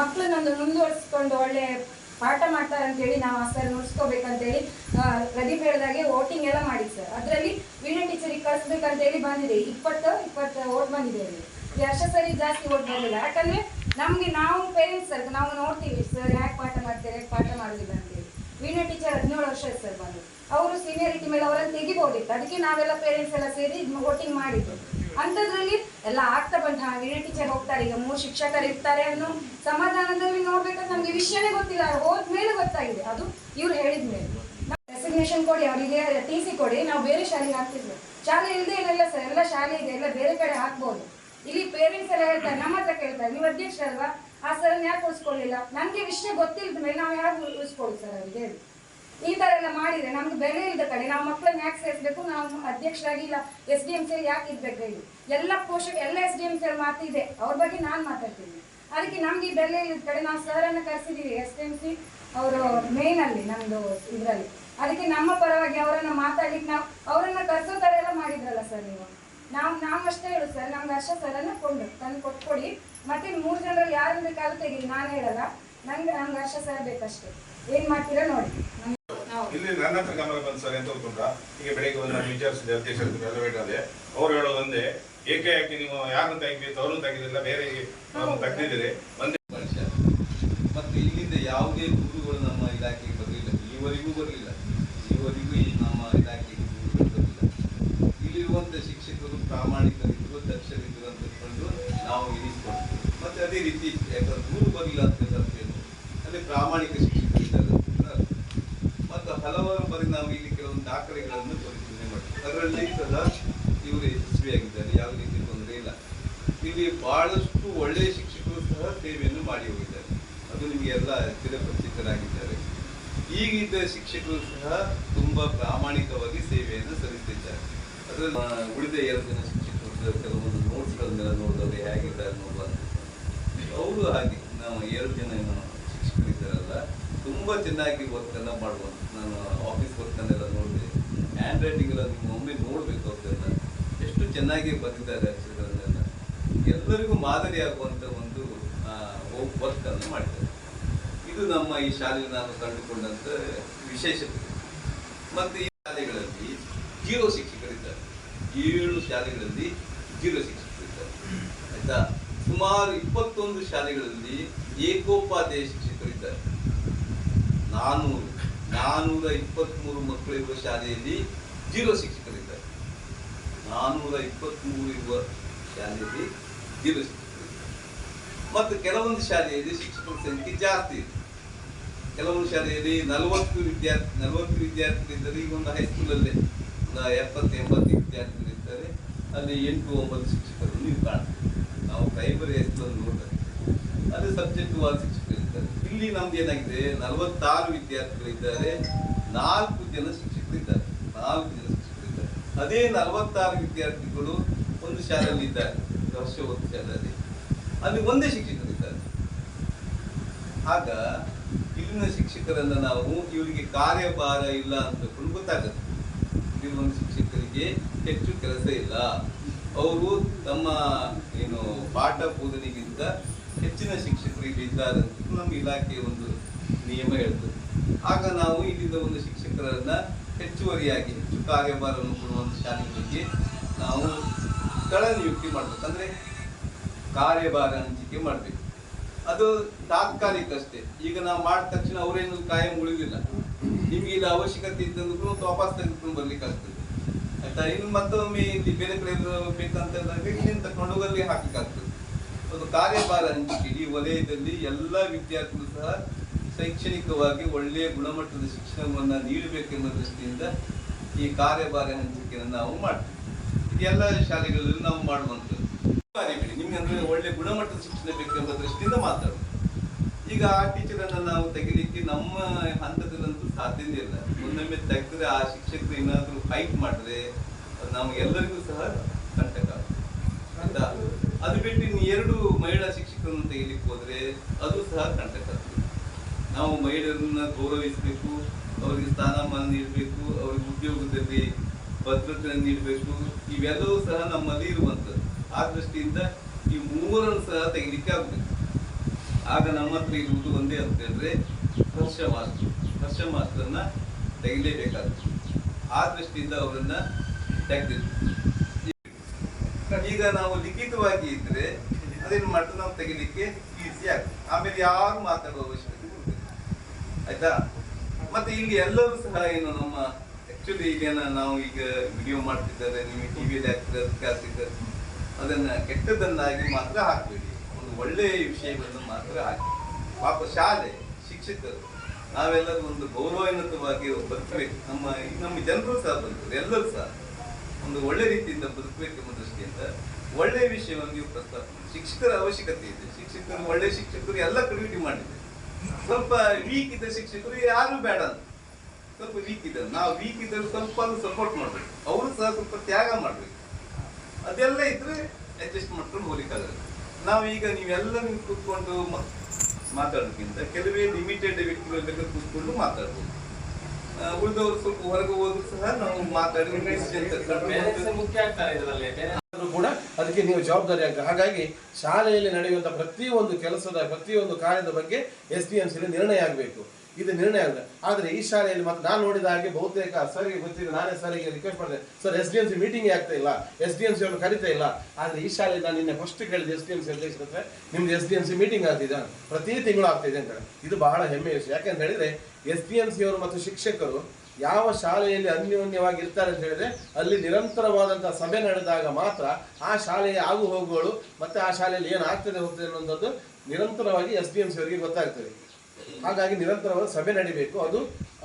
ಮಕ್ಕಳನ್ನೊಂದು ಮುಂದುವರಿಸ್ಕೊಂಡು ಒಳ್ಳೆ ಪಾಠ ಮಾಡ್ತಾರೆ ಅಂತೇಳಿ ನಾವು ಆ ಸರ್ ಉಳಿಸ್ಕೋಬೇಕಂತೇಳಿ ಪ್ರದೀಪ್ ಹೇಳಿದಾಗೆ ವೋಟಿಂಗ್ ಎಲ್ಲ ಮಾಡಿ ಸರ್ ಅದರಲ್ಲಿ ವೀಣಾ ಟೀಚರಿಗೆ ಕಳಿಸ್ಬೇಕಂತೇಳಿ ಬಂದಿದೆ. ಇಪ್ಪತ್ತು ಇಪ್ಪತ್ತು ಓಟ್ ಬಂದಿದೆ ಅಲ್ಲಿ. ವರ್ಷ ಸರಿ ಜಾಸ್ತಿ ಓಟ್ ಬಂದಿಲ್ಲ. ಯಾಕಂದ್ರೆ ನಮಗೆ ನಾವು ಪೇರೆಂಟ್ಸ್ ಸರ್ ನಾವು ನೋಡ್ತೀವಿ ಸರ್ ಯಾಕೆ ಪಾಠ ಮಾಡ್ತಾರೆ ಪಾಠ ಮಾಡೋದಿಲ್ಲ? ಅಂತೇಳಿ. ವೀಣಾ ಟೀಚರ್ ಹದಿನೇಳು ವರ್ಷ ಸರ್ ಬಂದು. ಅವರು ಸೀನಿಯರಿಟಿ ಮೇಲೆ ಅವರನ್ನು ತೆಗಿಬೋದಿತ್ತು. ಅದಕ್ಕೆ ನಾವೆಲ್ಲ ಪೇರೆಂಟ್ಸ್ ಎಲ್ಲ ಸೇರಿ ವೋಟಿಂಗ್ ಮಾಡಿದ್ದು. ಅಂಥದ್ರಲ್ಲಿ ಎಲ್ಲ ಆಗ್ತಾ ಬಂತ. ಹಾಗೆ ಟೀಚರ್ ಹೋಗ್ತಾರೆ, ಈಗ ಮೂರು ಶಿಕ್ಷಕರು ಇರ್ತಾರೆ ಅನ್ನೋ ಸಮಾಧಾನದಲ್ಲಿ ನೋಡ್ಬೇಕಂತ ನಮಗೆ ವಿಷಯನೇ ಗೊತ್ತಿಲ್ಲ. ಹೋದ್ಮೇಲೆ ಗೊತ್ತಾಗಿದೆ. ಅದು ಇವ್ರು ಹೇಳಿದ ಮೇಲೆ ರೆಸಿಗ್ನೇಷನ್ ಕೊಡಿ, ಅವರಿಗೆ ಟಿ ಸಿ ಕೊಡಿ, ನಾವು ಬೇರೆ ಶಾಲೆಗೆ ಹಾಕ್ತಿದ್ವಿ. ಶಾಲೆ ಇಲ್ಲದೆ ಏನಲ್ಲ ಸರ್, ಎಲ್ಲ ಶಾಲೆ ಇದೆ, ಎಲ್ಲ ಬೇರೆ ಕಡೆ ಹಾಕ್ಬೋದು. ಇಲ್ಲಿ ಪೇರೆಂಟ್ಸ್ ಎಲ್ಲ ಹೇಳ್ತಾರೆ, ನಮ್ಮ ಹತ್ರ ಕೇಳ್ತಾರೆ, ನೀವು ಅಧ್ಯಕ್ಷರಲ್ವಾ ಆ ಸರ್ ಯಾಕೆ ಉಳಿಸ್ಕೊಳ್ಳಿಲ್ಲ? ನಮ್ಗೆ ವಿಷಯ ಗೊತ್ತಿಲ್ಲದ ಮೇಲೆ ನಾವು ಯಾಕೆ ಉಳಿಸ್ಕೊಳ್ಳಿ ಸರ್ ಅವ್ರಿಗೆ ಹೇಳಿ. ಎಲ್ಲ ಮಾಡಿದ್ರೆ ನಮ್ಗೆ ಬೆಲೆ ಇಲ್ಲದ ಕಡೆ ನಾವು ಮಕ್ಕಳನ್ನ ಯಾಕೆ ಸೇರಿಸ್ಬೇಕು? ನಾವು ಅಧ್ಯಕ್ಷರಾಗಿ ಇಲ್ಲ ಎಸ್ ಡಿ ಎಂ ಸಿ ಯಾಕೆ ಇರ್ಬೇಕು ಹೇಳಿ. ಎಲ್ಲ ಪೋಷಕ ಎಲ್ಲ ಎಸ್ ಡಿ ಎಂ ಸಿ ಮಾತಿದೆ ಅವ್ರ ಬಗ್ಗೆ ನಾನು ಮಾತಾಡ್ತೀನಿ. ಅದಕ್ಕೆ ನಮ್ಗೆ ಈ ಬೆಲೆ ಇಲ್ಲದ ಕಡೆ ನಾವು ಸರನ್ನ ಕರೆಸಿದೀವಿ ಎಸ್ ಡಿ ಎಂ ಸಿ ಅವರು ಮೇನ್ ಅಲ್ಲಿ ನಮ್ದು ಇದ್ರಲ್ಲಿ. ಅದಕ್ಕೆ ನಮ್ಮ ಪರವಾಗಿ ಅವರನ್ನ ಮಾತಾಡ್ಲಿಕ್ಕೆ ನಾವು, ಅವರನ್ನ ಕರೆಸೋ ಥರ ಎಲ್ಲ ಮಾಡಿದ್ರಲ್ಲ ಸರ್ ನೀವು. ನಾವು ನಾವು ಹೇಳು ಸರ್ ನಮ್ಗೆ ಅಷ್ಟೇ ಸರನ್ನ ಕೊಂಡು, ತಂದು ಕೊಟ್ಕೊಡಿ. ಮತ್ತೆ ಮೂರು ಜನರಲ್ಲಿ ಯಾರು ಬೇಕಾದ್ರೂ ತೆಗೀರಿ ನಾನು ಹೇಳಲ್ಲ. ನಂಗೆ ನಮ್ಗೆ ಅಷ್ಟ ಸರ್ ಬೇಕಷ್ಟೇ. ಏನ್ ಮಾಡ್ತೀರಾ ನೋಡಿ. ಇಲ್ಲಿ ನನ್ನ ಹತ್ರ ಗಮನ ಸರ್ ಅಂತ ಹೋಗ್ಕೊಂಡ್ರ ಈಗ ಬೆಳಿಗ್ಗೆ ಒಂದು ನಾನು ವಿಚಾರಿಸಿದೆ ಅಧ್ಯಕ್ಷರ ಅದೇ ಅವ್ರು ಹೇಳೋದೊಂದೇ ಯಾಕೆ ನೀವು ಯಾರನ್ನು ತೆಗಿಬೇಕು ಅವ್ರನ್ನ ತೆಗೆದಿಲ್ಲ ಬೇರೆ ತೆಗೆದಿದ್ದೀರಿ? ಒಂದೇ. ಮನುಷ್ಯ. ಮತ್ತು ಇಲ್ಲಿಂದ ಯಾವುದೇ ದೂರುಗಳು ನಮ್ಮ ಇಲಾಖೆಗೆ ಬರಲಿಲ್ಲ. ಈವರೆಗೂ ಬರಲಿಲ್ಲ. ಈವರೆಗೂ ನಮ್ಮ ಇಲಾಖೆಗೆ ದೂರುಗಳು ಬರಲಿಲ್ಲ. ಇಲ್ಲಿರುವಂಥ ಶಿಕ್ಷಕರು ಪ್ರಾಮಾಣಿಕರಿದ್ದರು ದಕ್ಷರಿದ್ದರು ಅಂತ ತಿಳ್ಕೊಂಡು ನಾವು ಇರಿಸ್ಕೊಂಡು ಮತ್ತೆ ಅದೇ ರೀತಿ, ಯಾಕಂದ್ರೆ ಗುರು ಬರಲಿಲ್ಲ ಅಂತ ಅರ್ಥೇನು ಅಲ್ಲಿ ಪ್ರಾಮಾಣಿಕ ಶಿಕ್ಷಕರಿದ್ದಾರೆ ಅಂತ ಅರ್ಥ. ಮತ್ತು ಹಲವಾರು ಬಾರಿ ನಾವು ಇಲ್ಲಿ ಕೆಲವೊಂದು ದಾಖಲೆಗಳನ್ನು ಪರಿಶೀಲನೆ ಮಾಡಿದ್ದಾರೆ ಅದರಲ್ಲಿ ಸದಾ ಇವರು ಯಶಸ್ವಿಯಾಗಿದ್ದಾರೆ. ಯಾವ ರೀತಿ ತೊಂದರೆ ಇಲ್ಲ. ಇಲ್ಲಿ ಬಹಳಷ್ಟು ಒಳ್ಳೆಯ ಶಿಕ್ಷಕರು ಸಹ ಸೇವೆಯನ್ನು ಮಾಡಿ ಹೋಗಿದ್ದಾರೆ. ಅದು ನಿಮಗೆ ಎಲ್ಲ ಚಿರಪರಿಚಿತರಾಗಿದ್ದಾರೆ ಈಗಿದ್ದ ಶಿಕ್ಷಕರು ಸಹ ತುಂಬಾ ಪ್ರಾಮಾಣಿಕವಾಗಿ ಸೇವೆಯನ್ನು ಸಲ್ಲಿಸಿದ್ದಾರೆ ಅದರಲ್ಲಿ ಉಳಿದ ಎರಡು ಜನ ಶಿಕ್ಷಕರು ಕೆಲವೊಂದು ನೋಟ್ಸ್ಗಳನ್ನೆಲ್ಲ ನೋಡಿದವರು ಹೇಗಿದ್ದಾರೆ ನೋಡುವ ಅವರು ಹಾಗೆ, ನಾವು ಎರಡು ಜನ ಶಿಕ್ಷಕರಿದ್ದಾರಲ್ಲ, ತುಂಬಾ ಚೆನ್ನಾಗಿ ವರ್ಕ್ ಅನ್ನ ಮಾಡುವಂತ, ನಾನು ಆಫೀಸ್ ವರ್ಕ್ ಹ್ಯಾಂಡ್ ರೈಟಿಂಗ್ ಎಲ್ಲ ನೀವು ನೋಡಬೇಕು ಅವ್ರದ್ದೆಲ್ಲ ಎಷ್ಟು ಚೆನ್ನಾಗಿ ಬರ್ತಿದ್ದಾರೆ ಅಕ್ಷರಗಳನ್ನೆಲ್ಲ ಎಲ್ಲರಿಗೂ ಮಾದರಿಯಾಗುವಂಥ ಒಂದು ಒಂದು ವರ್ಕ್ ಅನ್ನು ಮಾಡಿದ್ದಾರೆ ಇದು ನಮ್ಮ ಈ ಶಾಲೆಯಲ್ಲಿ ನಾನು ಕಂಡುಕೊಂಡಂತ ವಿಶೇಷತೆ. ಮತ್ತು ಈ ಶಾಲೆಗಳಲ್ಲಿ ಜೀರೋ ಶಿಕ್ಷಕರಿದ್ದಾರೆ. ಏಳು ಶಾಲೆಗಳಲ್ಲಿ ಜೀರೋ ಶಿಕ್ಷಕರಿದ್ದಾರೆ. ಆಯಿತಾ? ಸುಮಾರು ಇಪ್ಪತ್ತೊಂದು ಶಾಲೆಗಳಲ್ಲಿ ಏಕೋಪಾಧ್ಯಾಯ ಶಿಕ್ಷಕರಿದ್ದಾರೆ. ನಾನೂರು. ನಾನೂರ ಇಪ್ಪತ್ತ್ಮೂರು ಮಕ್ಕಳಿರುವ ಶಾಲೆಯಲ್ಲಿ ಜೀರೋ ಶಿಕ್ಷಕರಿದ್ದಾರೆ. ನಾನೂರ ಇಪ್ಪತ್ತ್ಮೂರು ಇರುವ ಶಾಲೆಯಲ್ಲಿ ಜೀರೋ ಶಿಕ್ಷಕರಿದ್ದಾರೆ. ಮತ್ತು ಕೆಲವೊಂದು ಶಾಲೆಯಲ್ಲಿ ಶಿಕ್ಷಕರ ಸಂಖ್ಯೆ ಜಾಸ್ತಿ ಇದೆ. ಕೆಲವೊಂದು ಶಾಲೆಯಲ್ಲಿ ನಲವತ್ತು ವಿದ್ಯಾರ್ಥಿ ನಲವತ್ತು ವಿದ್ಯಾರ್ಥಿಗಳಿದ್ದರೆ ಈಗ ಒಂದು ಹೈಸ್ಕೂಲಲ್ಲೇ ಒಂದು ಎಪ್ಪತ್ತು, ಎಂಬತ್ತು ವಿದ್ಯಾರ್ಥಿಗಳಿರ್ತಾರೆ ಅಲ್ಲಿ ಎಂಟು, ಒಂಬತ್ತು ಶಿಕ್ಷಕರು ನೀವು ನಾವು ಪ್ರೈಮರಿ ಹೈಸ್ಕೂಲಲ್ಲಿ ನೋಡ್ತಾರೆ ಅದು ಸಬ್ಜೆಕ್ಟ್ ವಾರ್ ಶಿಕ್ಷಕರಿದ್ದಾರೆ ಇಲ್ಲಿ ನಮ್ದು ಏನಾಗಿದೆ? ನಲವತ್ತಾರು ವಿದ್ಯಾರ್ಥಿಗಳಿದ್ದಾರೆ. ನಾಲ್ಕು ಜನ ಶಿಕ್ಷಕರಿದ್ದಾರೆ. ನಾಲ್ಕು ಜನ ಶಿಕ್ಷಕರಿದ್ದಾರೆ. ಅದೇ ನಲವತ್ತಾರು ವಿದ್ಯಾರ್ಥಿಗಳು ಒಂದು ಶಾಲೆಯಲ್ಲಿ ಇದ್ದಾರೆ. ವರ್ಷ ಒಂದು ಶಾಲೆಯಲ್ಲಿ. ಅಲ್ಲಿ ಒಂದೇ ಶಿಕ್ಷಕರಿದ್ದಾರೆ. ಆಗ ಇಲ್ಲಿನ ಶಿಕ್ಷಕರನ್ನ ನಾವು ಇವರಿಗೆ ಕಾರ್ಯಭಾರ ಇಲ್ಲ ಅಂತ ಗೊತ್ತಾಗುತ್ತೆ. ಒಂದು ಶಿಕ್ಷಕರಿಗೆ ಹೆಚ್ಚು ಕೆಲಸ ಇಲ್ಲ. ಅವರು ತಮ್ಮ ಏನು ಪಾಠ ಬೋಧನೆಗಿಂತ ಹೆಚ್ಚಿನ ಶಿಕ್ಷಕರು ಇಲ್ಲಿ ಇದ್ದಾರೆ ನಮ್ಮ ಇಲಾಖೆಯ ಒಂದು ನಿಯಮ ಹೇಳ್ತದೆ. ಆಗ ನಾವು ಇಲ್ಲಿಂದ ಒಂದು ಶಿಕ್ಷಕರನ್ನ ಹೆಚ್ಚುವರಿಯಾಗಿ, ಹೆಚ್ಚು ಕಾರ್ಯಭಾರವನ್ನು ಕೊಡುವಂತ ಶಾಲೆಗಳಿಗೆ ನಾವು ಸ್ಥಳ ನಿಯುಕ್ತಿ ಮಾಡ್ಬೇಕು. ಅಂದ್ರೆ ಕಾರ್ಯಭಾರ ಹಂಚಿಕೆ ಮಾಡಬೇಕು. ಅದು ತಾತ್ಕಾಲಿಕ ಅಷ್ಟೇ. ಈಗ ನಾವು ಮಾಡಿದ ತಕ್ಷಣ ಅವರೇನು ಕಾಯಂ ಉಳಿದಿಲ್ಲ. ನಿಮ್ಗೆ ಇಲ್ಲಿ ಅವಶ್ಯಕತೆ ಇದ್ದಂದ್ರು ವಾಪಸ್ ತೆಗೆದುಕೊಂಡು ಬರ್ಲಿಕ್ಕೆ ಆಗ್ತದೆ ಆಯ್ತಾ? ಇನ್ನು ಮತ್ತೊಮ್ಮೆ ಇಲ್ಲಿ ಬೇರೆ ಕಡೆ ಬೇಕಂತ ಇಲ್ಲಿಂದ ತಕೊಂಡು ಹೋಗಲ್ಲಿ ಹಾಕ್ಲಿಕ್ಕಾಗ್ತದೆ. ಒಂದು ಕಾರ್ಯಭಾರ ಹಂಚಿಕೆ. ಈ ವಲಯದಲ್ಲಿ ಎಲ್ಲ ವಿದ್ಯಾರ್ಥಿಗಳು ಸಹ ಶೈಕ್ಷಣಿಕವಾಗಿ ಒಳ್ಳೆಯ ಗುಣಮಟ್ಟದ ಶಿಕ್ಷಣವನ್ನು ನೀಡಬೇಕೆಂಬ ದೃಷ್ಟಿಯಿಂದ ಈ ಕಾರ್ಯಭಾರ ಹಂಚಿಕೆಯನ್ನು ನಾವು ಮಾಡ್ತೀವಿ. ಇದೆಲ್ಲ ಶಾಲೆಗಳಲ್ಲಿ ನಾವು ಮಾಡುವಂಥದ್ದು. ನಿಮಗೆ ನಿಮ್ಗೆ ಅಂದರೆ ಒಳ್ಳೆ ಗುಣಮಟ್ಟದ ಶಿಕ್ಷಣ ಬೇಕೆಂಬ ದೃಷ್ಟಿಯಿಂದ ಮಾತಾಡೋದು ಈಗ ಆ ಟೀಚರನ್ನು ನಾವು ತೆಗಿಲಿಕ್ಕೆ ನಮ್ಮ ಹಂತದಲ್ಲಂತೂ ಸಾಧ್ಯನೇ ಇಲ್ಲ. ಒಂದೊಮ್ಮೆ ತೆಗೆದ್ರೆ ಆ ಶಿಕ್ಷಕರು ಏನಾದರೂ ಫೈಟ್ ಮಾಡಿದ್ರೆ ನಮಗೆಲ್ಲರಿಗೂ ಸಹ ಕಂಟಕ ಆಯ್ತಾ? ಅದು ಬಿಟ್ಟು ಇನ್ನು ಎರಡು ಮಹಿಳಾ ಶಿಕ್ಷಕರನ್ನು ತೆಗಿಲಿಕ್ಕೆ ಹೋದರೆ ಅದು ಸಹ ಕಂಟಕ ನಾವು ಮಹಿಳೆಯರನ್ನ ಗೌರವಿಸಬೇಕು, ಅವರಿಗೆ ಸ್ಥಾನಮಾನ ನೀಡಬೇಕು, ಅವರಿಗೆ ಉದ್ಯೋಗದಲ್ಲಿ ಭದ್ರತೆ ನೀಡಬೇಕು, ಇವೆಲ್ಲವೂ ಸಹ ನಮ್ಮಲ್ಲಿ ಇರುವಂಥದ್ದು. ಆ ದೃಷ್ಟಿಯಿಂದ ಈ ಮೂರನ್ನು ಸಹ ತೆಗಿಲಿಕ್ಕೆ ಆಗಬೇಕು. ಆಗ ನಮ್ಮ ಹತ್ರ ಇರುವುದು ಒಂದೇ ಅಂತ ಹೇಳಿದ್ರೆ ಹರ್ಷ ಮಾಸ್ಟರ್ ಹರ್ಷ ಮಾಸ್ಟರ್ನ ತೆಗಿಲೇಬೇಕಾಗುತ್ತೆ. ಆ ದೃಷ್ಟಿಯಿಂದ ಅವರನ್ನು ತೆಗೆದಿದ್ದು ಈಗ ನಾವು ಲಿಖಿತವಾಗಿ ಇದ್ರೆ ಅದೇನು ಮಾಡ್ತಾರೆ ನಾವು ತೆಗಿಲಿಕ್ಕೆ ಈಸಿ ಆಗ್ತದೆ. ಆಮೇಲೆ ಯಾರು ಮಾತಾಡುವ ಅವಶ್ಯಕತೆ ಆಯ್ತಾ? ಮತ್ತೆ ಇಲ್ಲಿ ಎಲ್ಲರೂ ಸಹ ಏನು ನಮ್ಮ ಆಕ್ಚುಲಿ ಈಗ ನಾವು ಈಗ ವಿಡಿಯೋ ಮಾಡ್ತಿದ್ದಾರೆ, ನಿಮಗೆ ಟಿವಿಯಲ್ಲಿ ಆಗ್ತದೆ ಅದಕ್ಕೆ ಆಗ್ತಿದ್ದಾರೆ ಅದನ್ನ ಕೆಟ್ಟದನ್ನಾಗಿ ಮಾತ್ರ ಹಾಕಬೇಡಿ. ಒಂದು ಒಳ್ಳೆಯ ವಿಷಯಗಳನ್ನು ಮಾತ್ರ ಹಾಕಿ ಪಾಪ ಶಾಲೆ, ಶಿಕ್ಷಕರು, ನಾವೆಲ್ಲರೂ ಒಂದು ಗೌರವಯುತವಾಗಿ ಬರ್ತೇವೆ ನಮ್ಮ ನಮ್ಮ ಜನರು ಸಹ ಬರ್ತಾರೆ ಎಲ್ಲರೂ ಸಹ. ಒಂದು ಒಳ್ಳೆ ರೀತಿಯಿಂದ ಬದುಕಬೇಕೆಂಬ ದೃಷ್ಟಿಯಿಂದ ಒಳ್ಳೆ ವಿಷಯವನ್ನು ನೀವು ಪ್ರಸ್ತಾಪ. ಶಿಕ್ಷಕರ ಅವಶ್ಯಕತೆ ಇದೆ. ಶಿಕ್ಷಕರು ಒಳ್ಳೆ ಶಿಕ್ಷಕರು ಎಲ್ಲ ಕಮ್ಯುನಿಟಿ ಮಾಡಿದೆ ಸ್ವಲ್ಪ ವೀಕ್ ಇದ್ದ ಶಿಕ್ಷಕರು ಯಾರು ಬೇಡ ಸ್ವಲ್ಪ ವೀಕ್ ಇದ್ದಾರೆ ನಾವು ವೀಕ್ ಇದ್ದರೂ ಸ್ವಲ್ಪ ಸಪೋರ್ಟ್ ಮಾಡಬೇಕು. ಅವರು ಸಹ ಸ್ವಲ್ಪ ತ್ಯಾಗ ಮಾಡಬೇಕು. ಅದೆಲ್ಲ ಇದ್ರೆ ಅಡ್ಜಸ್ಟ್ ಮಾಡ್ಕೊಂಡು ಹೋಗ್ಲಿಕ್ಕಾಗಲ್ಲ ನಾವು ಈಗ ನೀವೆಲ್ಲ ನೀವು ಕೂತ್ಕೊಂಡು ಮಾತಾಡೋದಕ್ಕಿಂತ ಕೆಲವೇ ಲಿಮಿಟೆಡ್ ವ್ಯಕ್ತಿಗಳ ಕೂತ್ಕೊಂಡು ಮಾತಾಡ್ಬೋದು. ಉಳಿದವರು ಸ್ವಲ್ಪ ಹೊರಗೆ ಹೋದ್ರು ಸಹ ನಾವು ಮಾತಾಡಿ ಕೂಡ ಅದಕ್ಕೆ ನೀವು ಜವಾಬ್ದಾರಿ ಆಗ್ತದೆ ಹಾಗಾಗಿ ಶಾಲೆಯಲ್ಲಿ ನಡೆಯುವಂಥ ಪ್ರತಿಯೊಂದು ಕೆಲಸದ ಪ್ರತಿಯೊಂದು ಕಾರ್ಯದ ಬಗ್ಗೆ ಎಸ್ ಡಿ ಎಂ ಸಿ ನಿರ್ಣಯ ಆಗಬೇಕು. ಇದು ನಿರ್ಣಯ ಆಗಿದೆ ಆದರೆ ಈ ಶಾಲೆಯಲ್ಲಿ ಮತ್ತೆ ನಾನು ನೋಡಿದ ಹಾಗೆ ಬಹುತೇಕ ಸರ್ಗೆ ಗೊತ್ತಿದೆ ನಾನೇ ಸರಿಗೆ ರಿಕ್ವೆಸ್ಟ್ ಮಾಡಿದೆ. Sir S D M C meeting ಆಗ್ತಾ ಇಲ್ಲ. ಎಸ್ ಡಿ ಎಂ ಸಿ ಅವ್ರನ್ನ ಕರಿತಾ ಇಲ್ಲ. ಆದರೆ ಈ ಶಾಲೆಯಲ್ಲಿ ನಾನು ನಿನ್ನೆ ಫಸ್ಟ್ ಕೇಳಿದ ಎಸ್ ಡಿ ಎಂ ಸಿ ಅಧ್ಯಕ್ಷರ ಹತ್ರ ನಿಮ್ದು S D M C meeting ಆಗ್ತಿದೆ ಪ್ರತಿ ತಿಂಗಳು ಆಗ್ತಿದೆ ಅಂತ ಇದು ಬಹಳ ಹೆಮ್ಮೆಯ ವಿಷಯ. ಯಾಕೆಂತ ಹೇಳಿದ್ರೆ ಎಸ್ ಡಿ ಎಂ ಸಿಯವರು ಮತ್ತು ಶಿಕ್ಷಕರು ಯಾವ ಶಾಲೆಯಲ್ಲಿ ಅನ್ಯೋನ್ಯವಾಗಿ ಇರ್ತಾರೆ ಅಂತ ಹೇಳಿದ್ರೆ ಅಲ್ಲಿ ನಿರಂತರವಾದಂಥ ಸಭೆ ನಡೆದಾಗ ಮಾತ್ರ ಆ ಶಾಲೆಯ ಆಗು ಹೋಗುಗಳು ಮತ್ತೆ ಆ ಶಾಲೆಯಲ್ಲಿ ಏನು ಆಗ್ತದೆ ಹೋಗ್ತದೆ ಅನ್ನೋದು ನಿರಂತರವಾಗಿ ಎಸ್ ಡಿ ಎಂ ಸಿ ಅವರಿಗೆ ಗೊತ್ತಾಗ್ತದೆ. ಹಾಗಾಗಿ ನಿರಂತರವಾದ ಸಭೆ ನಡಿಬೇಕು, ಅದು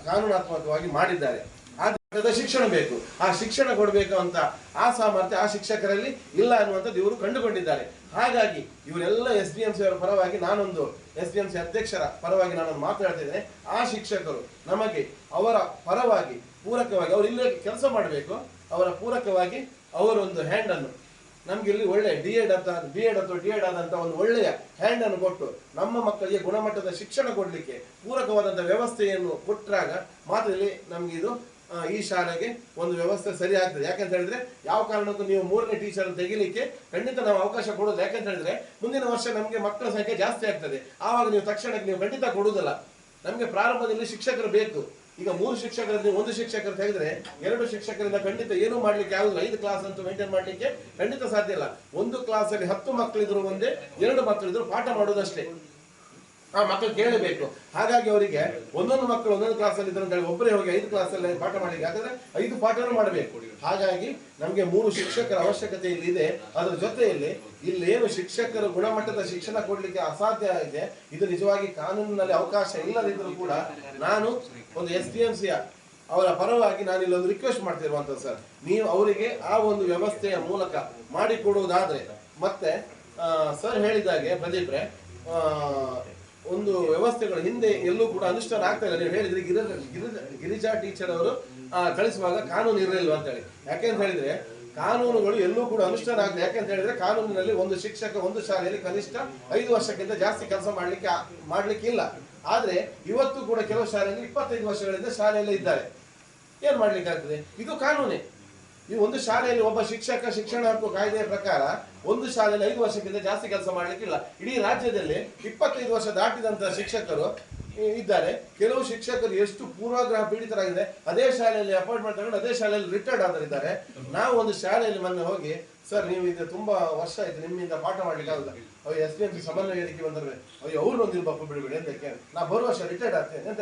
ಕಾನೂನಾತ್ಮಕವಾಗಿ ಮಾಡಿದ್ದಾರೆ. ಆ ಮಟ್ಟದ ಶಿಕ್ಷಣ ಬೇಕು. ಆ ಶಿಕ್ಷಣ ಕೊಡಬೇಕು ಅಂತ ಆ ಸಾಮರ್ಥ್ಯ ಆ ಶಿಕ್ಷಕರಲ್ಲಿ ಇಲ್ಲ ಅನ್ನುವಂಥದ್ದು ಇವರು ಕಂಡುಕೊಂಡಿದ್ದಾರೆ. ಹಾಗಾಗಿ ಇವರೆಲ್ಲ ಎಸ್ ಡಿ ಎಂ ಸಿ ಅವರ ಪರವಾಗಿ ನಾನೊಂದು ಎಸ್ ಡಿ ಎಂ ಸಿ ಅಧ್ಯಕ್ಷರ ಪರವಾಗಿ ನಾನೊಂದು ಮಾತನಾಡ್ತಿದ್ದೇನೆ ಆ ಶಿಕ್ಷಕರು ನಮಗೆ ಅವರ ಪರವಾಗಿ ಪೂರಕವಾಗಿ ಅವರು ಇಲ್ಲೇ ಕೆಲಸ ಮಾಡಬೇಕು. ಅವರ ಪೂರಕವಾಗಿ ಅವರೊಂದು ಹ್ಯಾಂಡನ್ನು ನಮ್ಗೆ ಇಲ್ಲಿ ಒಳ್ಳೆ ಡಿ ಎಡ್ ಅಂತ ಬಿ ಎಡ್ ಅಥವಾ ಡಿ ಎಡ್ ಆದಂತ ಒಂದು ಒಳ್ಳೆಯ ಹ್ಯಾಂಡ್ ಅನ್ನು ಕೊಟ್ಟು ನಮ್ಮ ಮಕ್ಕಳಿಗೆ ಗುಣಮಟ್ಟದ ಶಿಕ್ಷಣ ಕೊಡಲಿಕ್ಕೆ ಪೂರಕವಾದಂತಹ ವ್ಯವಸ್ಥೆಯನ್ನು ಕೊಟ್ಟಾಗ ಮಾತ್ರ ಇಲ್ಲಿ ನಮ್ಗೆ ಇದು ಈ ಶಾಲೆಗೆ ಒಂದು ವ್ಯವಸ್ಥೆ ಸರಿ ಆಗ್ತದೆ. ಯಾಕಂತ ಹೇಳಿದ್ರೆ ಯಾವ ಕಾರಣಕ್ಕೂ ನೀವು ಮೂರನೇ ಟೀಚರ್ ತೆಗಿಲಿಕ್ಕೆ ಖಂಡಿತ ನಾವು ಅವಕಾಶ ಕೊಡೋದು ಯಾಕಂತ ಹೇಳಿದ್ರೆ ಮುಂದಿನ ವರ್ಷ ನಮಗೆ ಮಕ್ಕಳ ಸಂಖ್ಯೆ ಜಾಸ್ತಿ ಆಗ್ತದೆ. ಆವಾಗ ನೀವು ತಕ್ಷಣಕ್ಕೆ ನೀವು ಖಂಡಿತ ಕೊಡುವುದಲ್ಲ. ನಮಗೆ ಪ್ರಾರಂಭದಲ್ಲಿ ಶಿಕ್ಷಕರು ಬೇಕು. ಈಗ ಮೂರು ಶಿಕ್ಷಕರಲ್ಲಿ ಒಂದು ಶಿಕ್ಷಕರು ತೆಗೆದ್ರೆ ಎರಡು ಶಿಕ್ಷಕರಿಂದ ಖಂಡಿತ ಏನು ಮಾಡ್ಲಿಕ್ಕೆ ಆಗುದಿಲ್ಲ. ಐದು ಕ್ಲಾಸ್ ಅಂತೂ ಮೇಂಟೈನ್ ಮಾಡ್ಲಿಕ್ಕೆ ಖಂಡಿತ ಸಾಧ್ಯ ಇಲ್ಲ. ಒಂದು ಕ್ಲಾಸ್ ಅಲ್ಲಿ ಹತ್ತು ಮಕ್ಕಳಿದ್ರು ಒಂದೇ, ಎರಡು ಮಕ್ಕಳಿದ್ರು ಪಾಠ ಮಾಡೋದಷ್ಟೇ ಆ ಮಕ್ಕಳು ಕೇಳಬೇಕು. ಹಾಗಾಗಿ ಅವರಿಗೆ ಒಂದೊಂದು ಮಕ್ಕಳು ಒಂದೊಂದು ಕ್ಲಾಸಲ್ಲಿ ಅಲ್ಲಿ ಅಂತ ಹೇಳಿ ಒಬ್ಬರೇ ಹೋಗಿ ಐದು ಕ್ಲಾಸಲ್ಲಿ ಪಾಠ ಮಾಡಲಿಕ್ಕೆ ಯಾಕಂದ್ರೆ ಐದು ಪಾಠನೂ ಮಾಡಬೇಕು. ಹಾಗಾಗಿ ನಮಗೆ ಮೂರು ಶಿಕ್ಷಕರ ಅವಶ್ಯಕತೆ ಇಲ್ಲಿ ಇದೆ. ಅದರ ಜೊತೆಯಲ್ಲಿ ಇಲ್ಲಿ ಏನು ಶಿಕ್ಷಕರು ಗುಣಮಟ್ಟದ ಶಿಕ್ಷಣ ಕೊಡಲಿಕ್ಕೆ ಅಸಾಧ್ಯ ಇದೆ, ಇದು ನಿಜವಾಗಿ ಕಾನೂನಿನಲ್ಲಿ ಅವಕಾಶ ಇಲ್ಲದಿದ್ದರೂ ಕೂಡ ನಾನು ಒಂದು ಎಸ್ ಡಿ ಎಂ ಅವರ ಪರವಾಗಿ ನಾನು ಇಲ್ಲೊಂದು ರಿಕ್ವೆಸ್ಟ್ ಮಾಡ್ತಿರುವಂತದ್ದು ಸರ್. ನೀವು ಅವರಿಗೆ ಆ ಒಂದು ವ್ಯವಸ್ಥೆಯ ಮೂಲಕ ಮಾಡಿಕೊಡುವುದಾದ್ರೆ, ಮತ್ತೆ ಸರ್ ಹೇಳಿದಾಗೆ ಪ್ರದೀಪ್ರೆ ಒಂದು ವ್ಯವಸ್ಥೆಗಳು ಹಿಂದೆ ಎಲ್ಲೂ ಕೂಡ ಅನುಷ್ಠಾನ ಆಗ್ತಾ ಇಲ್ಲ. ನೀವು ಹೇಳಿದ್ರೆ ಗಿರಿಜ ಟೀಚರ್ ಅವರು ಕಳಿಸುವಾಗ ಕಾನೂನು ಇರಲಿಲ್ಲ ಅಂತ ಹೇಳಿ. ಯಾಕೆಂತ ಹೇಳಿದ್ರೆ, ಕಾನೂನುಗಳು ಎಲ್ಲೂ ಕೂಡ ಅನುಷ್ಠಾನ ಯಾಕೆ ಯಾಕೆಂತ ಹೇಳಿದ್ರೆ ಕಾನೂನಿನಲ್ಲಿ ಒಂದು ಶಿಕ್ಷಕ ಒಂದು ಶಾಲೆಯಲ್ಲಿ ಕನಿಷ್ಠ ಐದು ವರ್ಷಕ್ಕಿಂತ ಜಾಸ್ತಿ ಕೆಲಸ ಮಾಡ್ಲಿಕ್ಕೆ ಮಾಡ್ಲಿಕ್ಕೆ ಇಲ್ಲ. ಆದ್ರೆ ಇವತ್ತು ಕೂಡ ಕೆಲವು ಶಾಲೆಯಲ್ಲಿ ಇಪ್ಪತ್ತೈದು ವರ್ಷಗಳಿಂದ ಶಾಲೆಯಲ್ಲೇ ಇದ್ದಾರೆ. ಏನ್ ಮಾಡ್ಲಿಕ್ಕೆ ಆಗ್ತದೆ ಇದು ಕಾನೂನೇ. ಈ ಒಂದು ಶಾಲೆಯಲ್ಲಿ ಒಬ್ಬ ಶಿಕ್ಷಕ ಶಿಕ್ಷಣ ಹಕ್ಕು ಕಾಯ್ದೆಯ ಪ್ರಕಾರ ಒಂದು ಶಾಲೆಯಲ್ಲಿ ಐದು ವರ್ಷಕ್ಕಿಂತ ಜಾಸ್ತಿ ಕೆಲಸ ಮಾಡಲಿಕ್ಕಿಲ್ಲ ಇಡೀ ರಾಜ್ಯದಲ್ಲಿ ಇಪ್ಪತ್ತೈದು ವರ್ಷ ದಾಟಿದಂತಹ ಶಿಕ್ಷಕರು ಇದ್ದಾರೆ. ಕೆಲವು ಶಿಕ್ಷಕರು ಎಷ್ಟು ಪೂರ್ವಾಗ್ರಹ ಪೀಡಿತರಾಗಿದೆ, ಅದೇ ಶಾಲೆಯಲ್ಲಿ ಅಪಾಯಿಂಟ್ಮೆಂಟ್ ತಗೊಂಡು ಅದೇ ಶಾಲೆಯಲ್ಲಿ ರಿಟೈರ್ಡ್ ಆದರಿದ್ದಾರೆ ನಾವು ಒಂದು ಶಾಲೆಯಲ್ಲಿ ಮೊನ್ನೆ ಹೋಗಿ, ಸರ್, ನೀವು ಇದು ತುಂಬಾ ವರ್ಷ ಆಯ್ತು, ನಿಮ್ಮಿಂದ ಪಾಠ ಮಾಡ್ಲಿಕ್ಕೆ ಆಗುದಿಲ್ಲ. ಅವ್ರು ಎಸ್ ಡಿ ಎಂ ಸಿ ಸಮನ್ವಯ ವೇದಿಕೆ ಬಂದ್ರೆ ಅವ್ರು ಅವ್ರು ಒಂದು ಇರ್ಬೇಕು ಬಿಡಬೇಡಿ ಅಂತ ಕೇಳಿ. ನಾ ಬರುವ ವರ್ಷ ರಿಟೈರ್ಡ್ ಆಗ್ತೇನೆ. ಅಂತ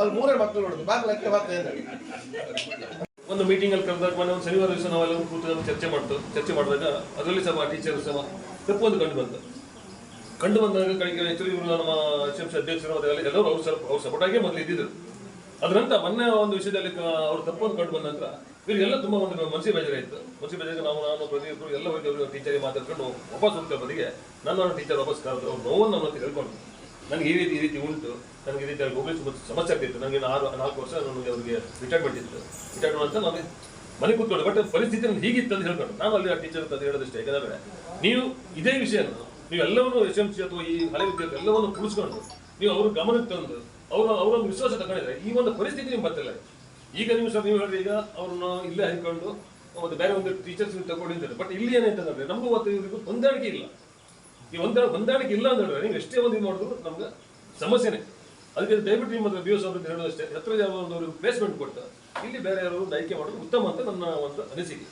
ಅಲ್ಲಿ ಮೂರೇ ಮಕ್ಕಳು ನೋಡುದು ಬಾಗ್ಲಕ್ಕೆ ಬರ್ತೇನೆ. ಒಂದು ಮೀಟಿಂಗ್ ಅಲ್ಲಿ ಕರೆದಾಗ ಮೊನ್ನೆ ಒಂದು ಶನಿವಾರ ದಿವಸ ನಾವೆಲ್ಲ ಕೂತು ಚರ್ಚೆ ಮಾಡ್ತು ಚರ್ಚೆ ಮಾಡಿದಾಗ ಅದರಲ್ಲಿ ಸಹ ಟೀಚರ್ ಸಹ ತಪ್ಪು ಒಂದು ಕಂಡು ಬಂತು. ಕಂಡು ಬಂದಾಗ ಕಡೆಗೆ ಹೆಚ್ಚು ಇವರು ನಮ್ಮ ಸಿ ಅಧ್ಯಕ್ಷರು ಎಲ್ಲರೂ ಅವ್ರು ಸ್ವಲ್ಪ ಅವ್ರು ಆಗಿ ಮೊದಲು ಇದ್ದಿದ್ರು. ಅದರಂತ ಮೊನ್ನೆ ಒಂದು ವಿಷಯದಲ್ಲಿ ಅವ್ರು ತಪ್ಪು ಒಂದು ಕಂಡು ಬಂದ ನಂತರ ಇವರಿಗೆಲ್ಲ ತುಂಬ ಒಂದು ಮನಸ್ಸಿ ಬೇಜಾರಾಯಿತು. ಮನಸ್ಸಿ ಬೇಜಾರಿಗೆ ನಾವು ನಾನು ಪ್ರತಿಯೊಬ್ಬರು ಎಲ್ಲ ಹೋಗಿ ಅವರು ಟೀಚರಿಗೆ ಮಾತಾಡ್ಕೊಂಡು ವಾಪಸ್ ಹೋಗ್ತಾ ಬದಿಗೆ. ನನ್ನ ಟೀಚರ್ ವಾಪಸ್ ಕರೆದು ಅವ್ರು ನೋವನ್ನು ನಮ್ಮ ಹೇಳ್ಕೊಂಡು ನನಗೆ ಈ ರೀತಿ ಈ ರೀತಿ ಉಂಟು. ನನಗೆ ರೀತಿ ಹೋಗ್ಲಿಕ್ಕೆ ತುಂಬ ಸಮಸ್ಯೆ ಆಗ್ತಿತ್ತು. ನನಗೆ ಆರು, ನಾಲ್ಕು ವರ್ಷ ನನಗೆ ಅವರಿಗೆ ರಿಟೈರ್ಮೆಂಟ್ ಇತ್ತು ರಿಟೈರ್ಮೆಂಟ್ ಅಂತ ನನಗೆ ಮನೆ ಕೂತ್ಕೊಂಡು ಬಟ್ ಪರಿಸ್ಥಿತಿ ನನಗೆ ಹೀಗಿತ್ತು ಅಂತ ಹೇಳ್ಕೊಂಡು ನಾನು ಅಲ್ಲಿ ಆ ಟೀಚರ್ ಅಂತ ಹೇಳೋದಷ್ಟೇ. ಯಾಕಂದ್ರೆ ನೀವು ಇದೇ ವಿಷಯ ನೀವು ಎಲ್ಲವನ್ನು ಎಸ್ ಎಂ ಸಿ ಅಥವಾ ಈ ಹಳೆ ವಿದ್ಯಾರ್ಥಿ ಎಲ್ಲವನ್ನು ಉಳಿಸ್ಕೊಂಡು ನೀವು ಅವ್ರ ಗಮನಕ್ಕೆ ತಂದು, ಅವರು ಅವರೊಂದು ವಿಶ್ವಾಸ ತಗೊಂಡಿದ್ರೆ ಈ ಒಂದು ಪರಿಸ್ಥಿತಿ ನಿಮ್ಗೆ ಬರ್ತಿಲ್ಲ. ಈಗ ನೀವು ಸರ್, ನೀವು ಹೇಳಿದ್ರೆ ಈಗ ಅವ್ರನ್ನ ಇಲ್ಲೇ ಹಾಕೊಂಡು ಒಂದು ಬೇರೆ ಒಂದು ಟೀಚರ್ಸ್ ತಗೊಂಡಿದ್ದಾರೆ ಬಟ್ ಇಲ್ಲಿ ಏನಂತಂದ್ರೆ ನಮಗೂ ಮತ್ತು ಇವರಿಗೂ ಹೊಂದಾಣಿಕೆ ಇಲ್ಲ. ಈ ಹೊಂದಾಣಿಕೆ ಇಲ್ಲ ಅಂತ ಹೇಳಿದ್ರೆ ನೀವು ಎಷ್ಟೇ ಒಂದು ಇದು ಮಾಡಿದ್ರು ನಮ್ಗೆ ಸಮಸ್ಯೆನೆ. ಅದಕ್ಕೆ ದಯವಿಟ್ಟು ನಿಮ್ಮ ಹತ್ರ ಬಿ ಎಸ್ ಅವ್ರದ್ದು ಹೇಳೋದಷ್ಟೇ ಹತ್ರ ಒಂದು ಪ್ಲೇಸ್ಮೆಂಟ್ ಕೊಡ್ತಾರೆ ಇಲ್ಲಿ ಬೇರೆ ಯಾರು ಆಯ್ಕೆ ಮಾಡೋದು ಉತ್ತಮ ಅಂತ ನನ್ನ ಒಂದು ಅನಿಸಿಕೆ.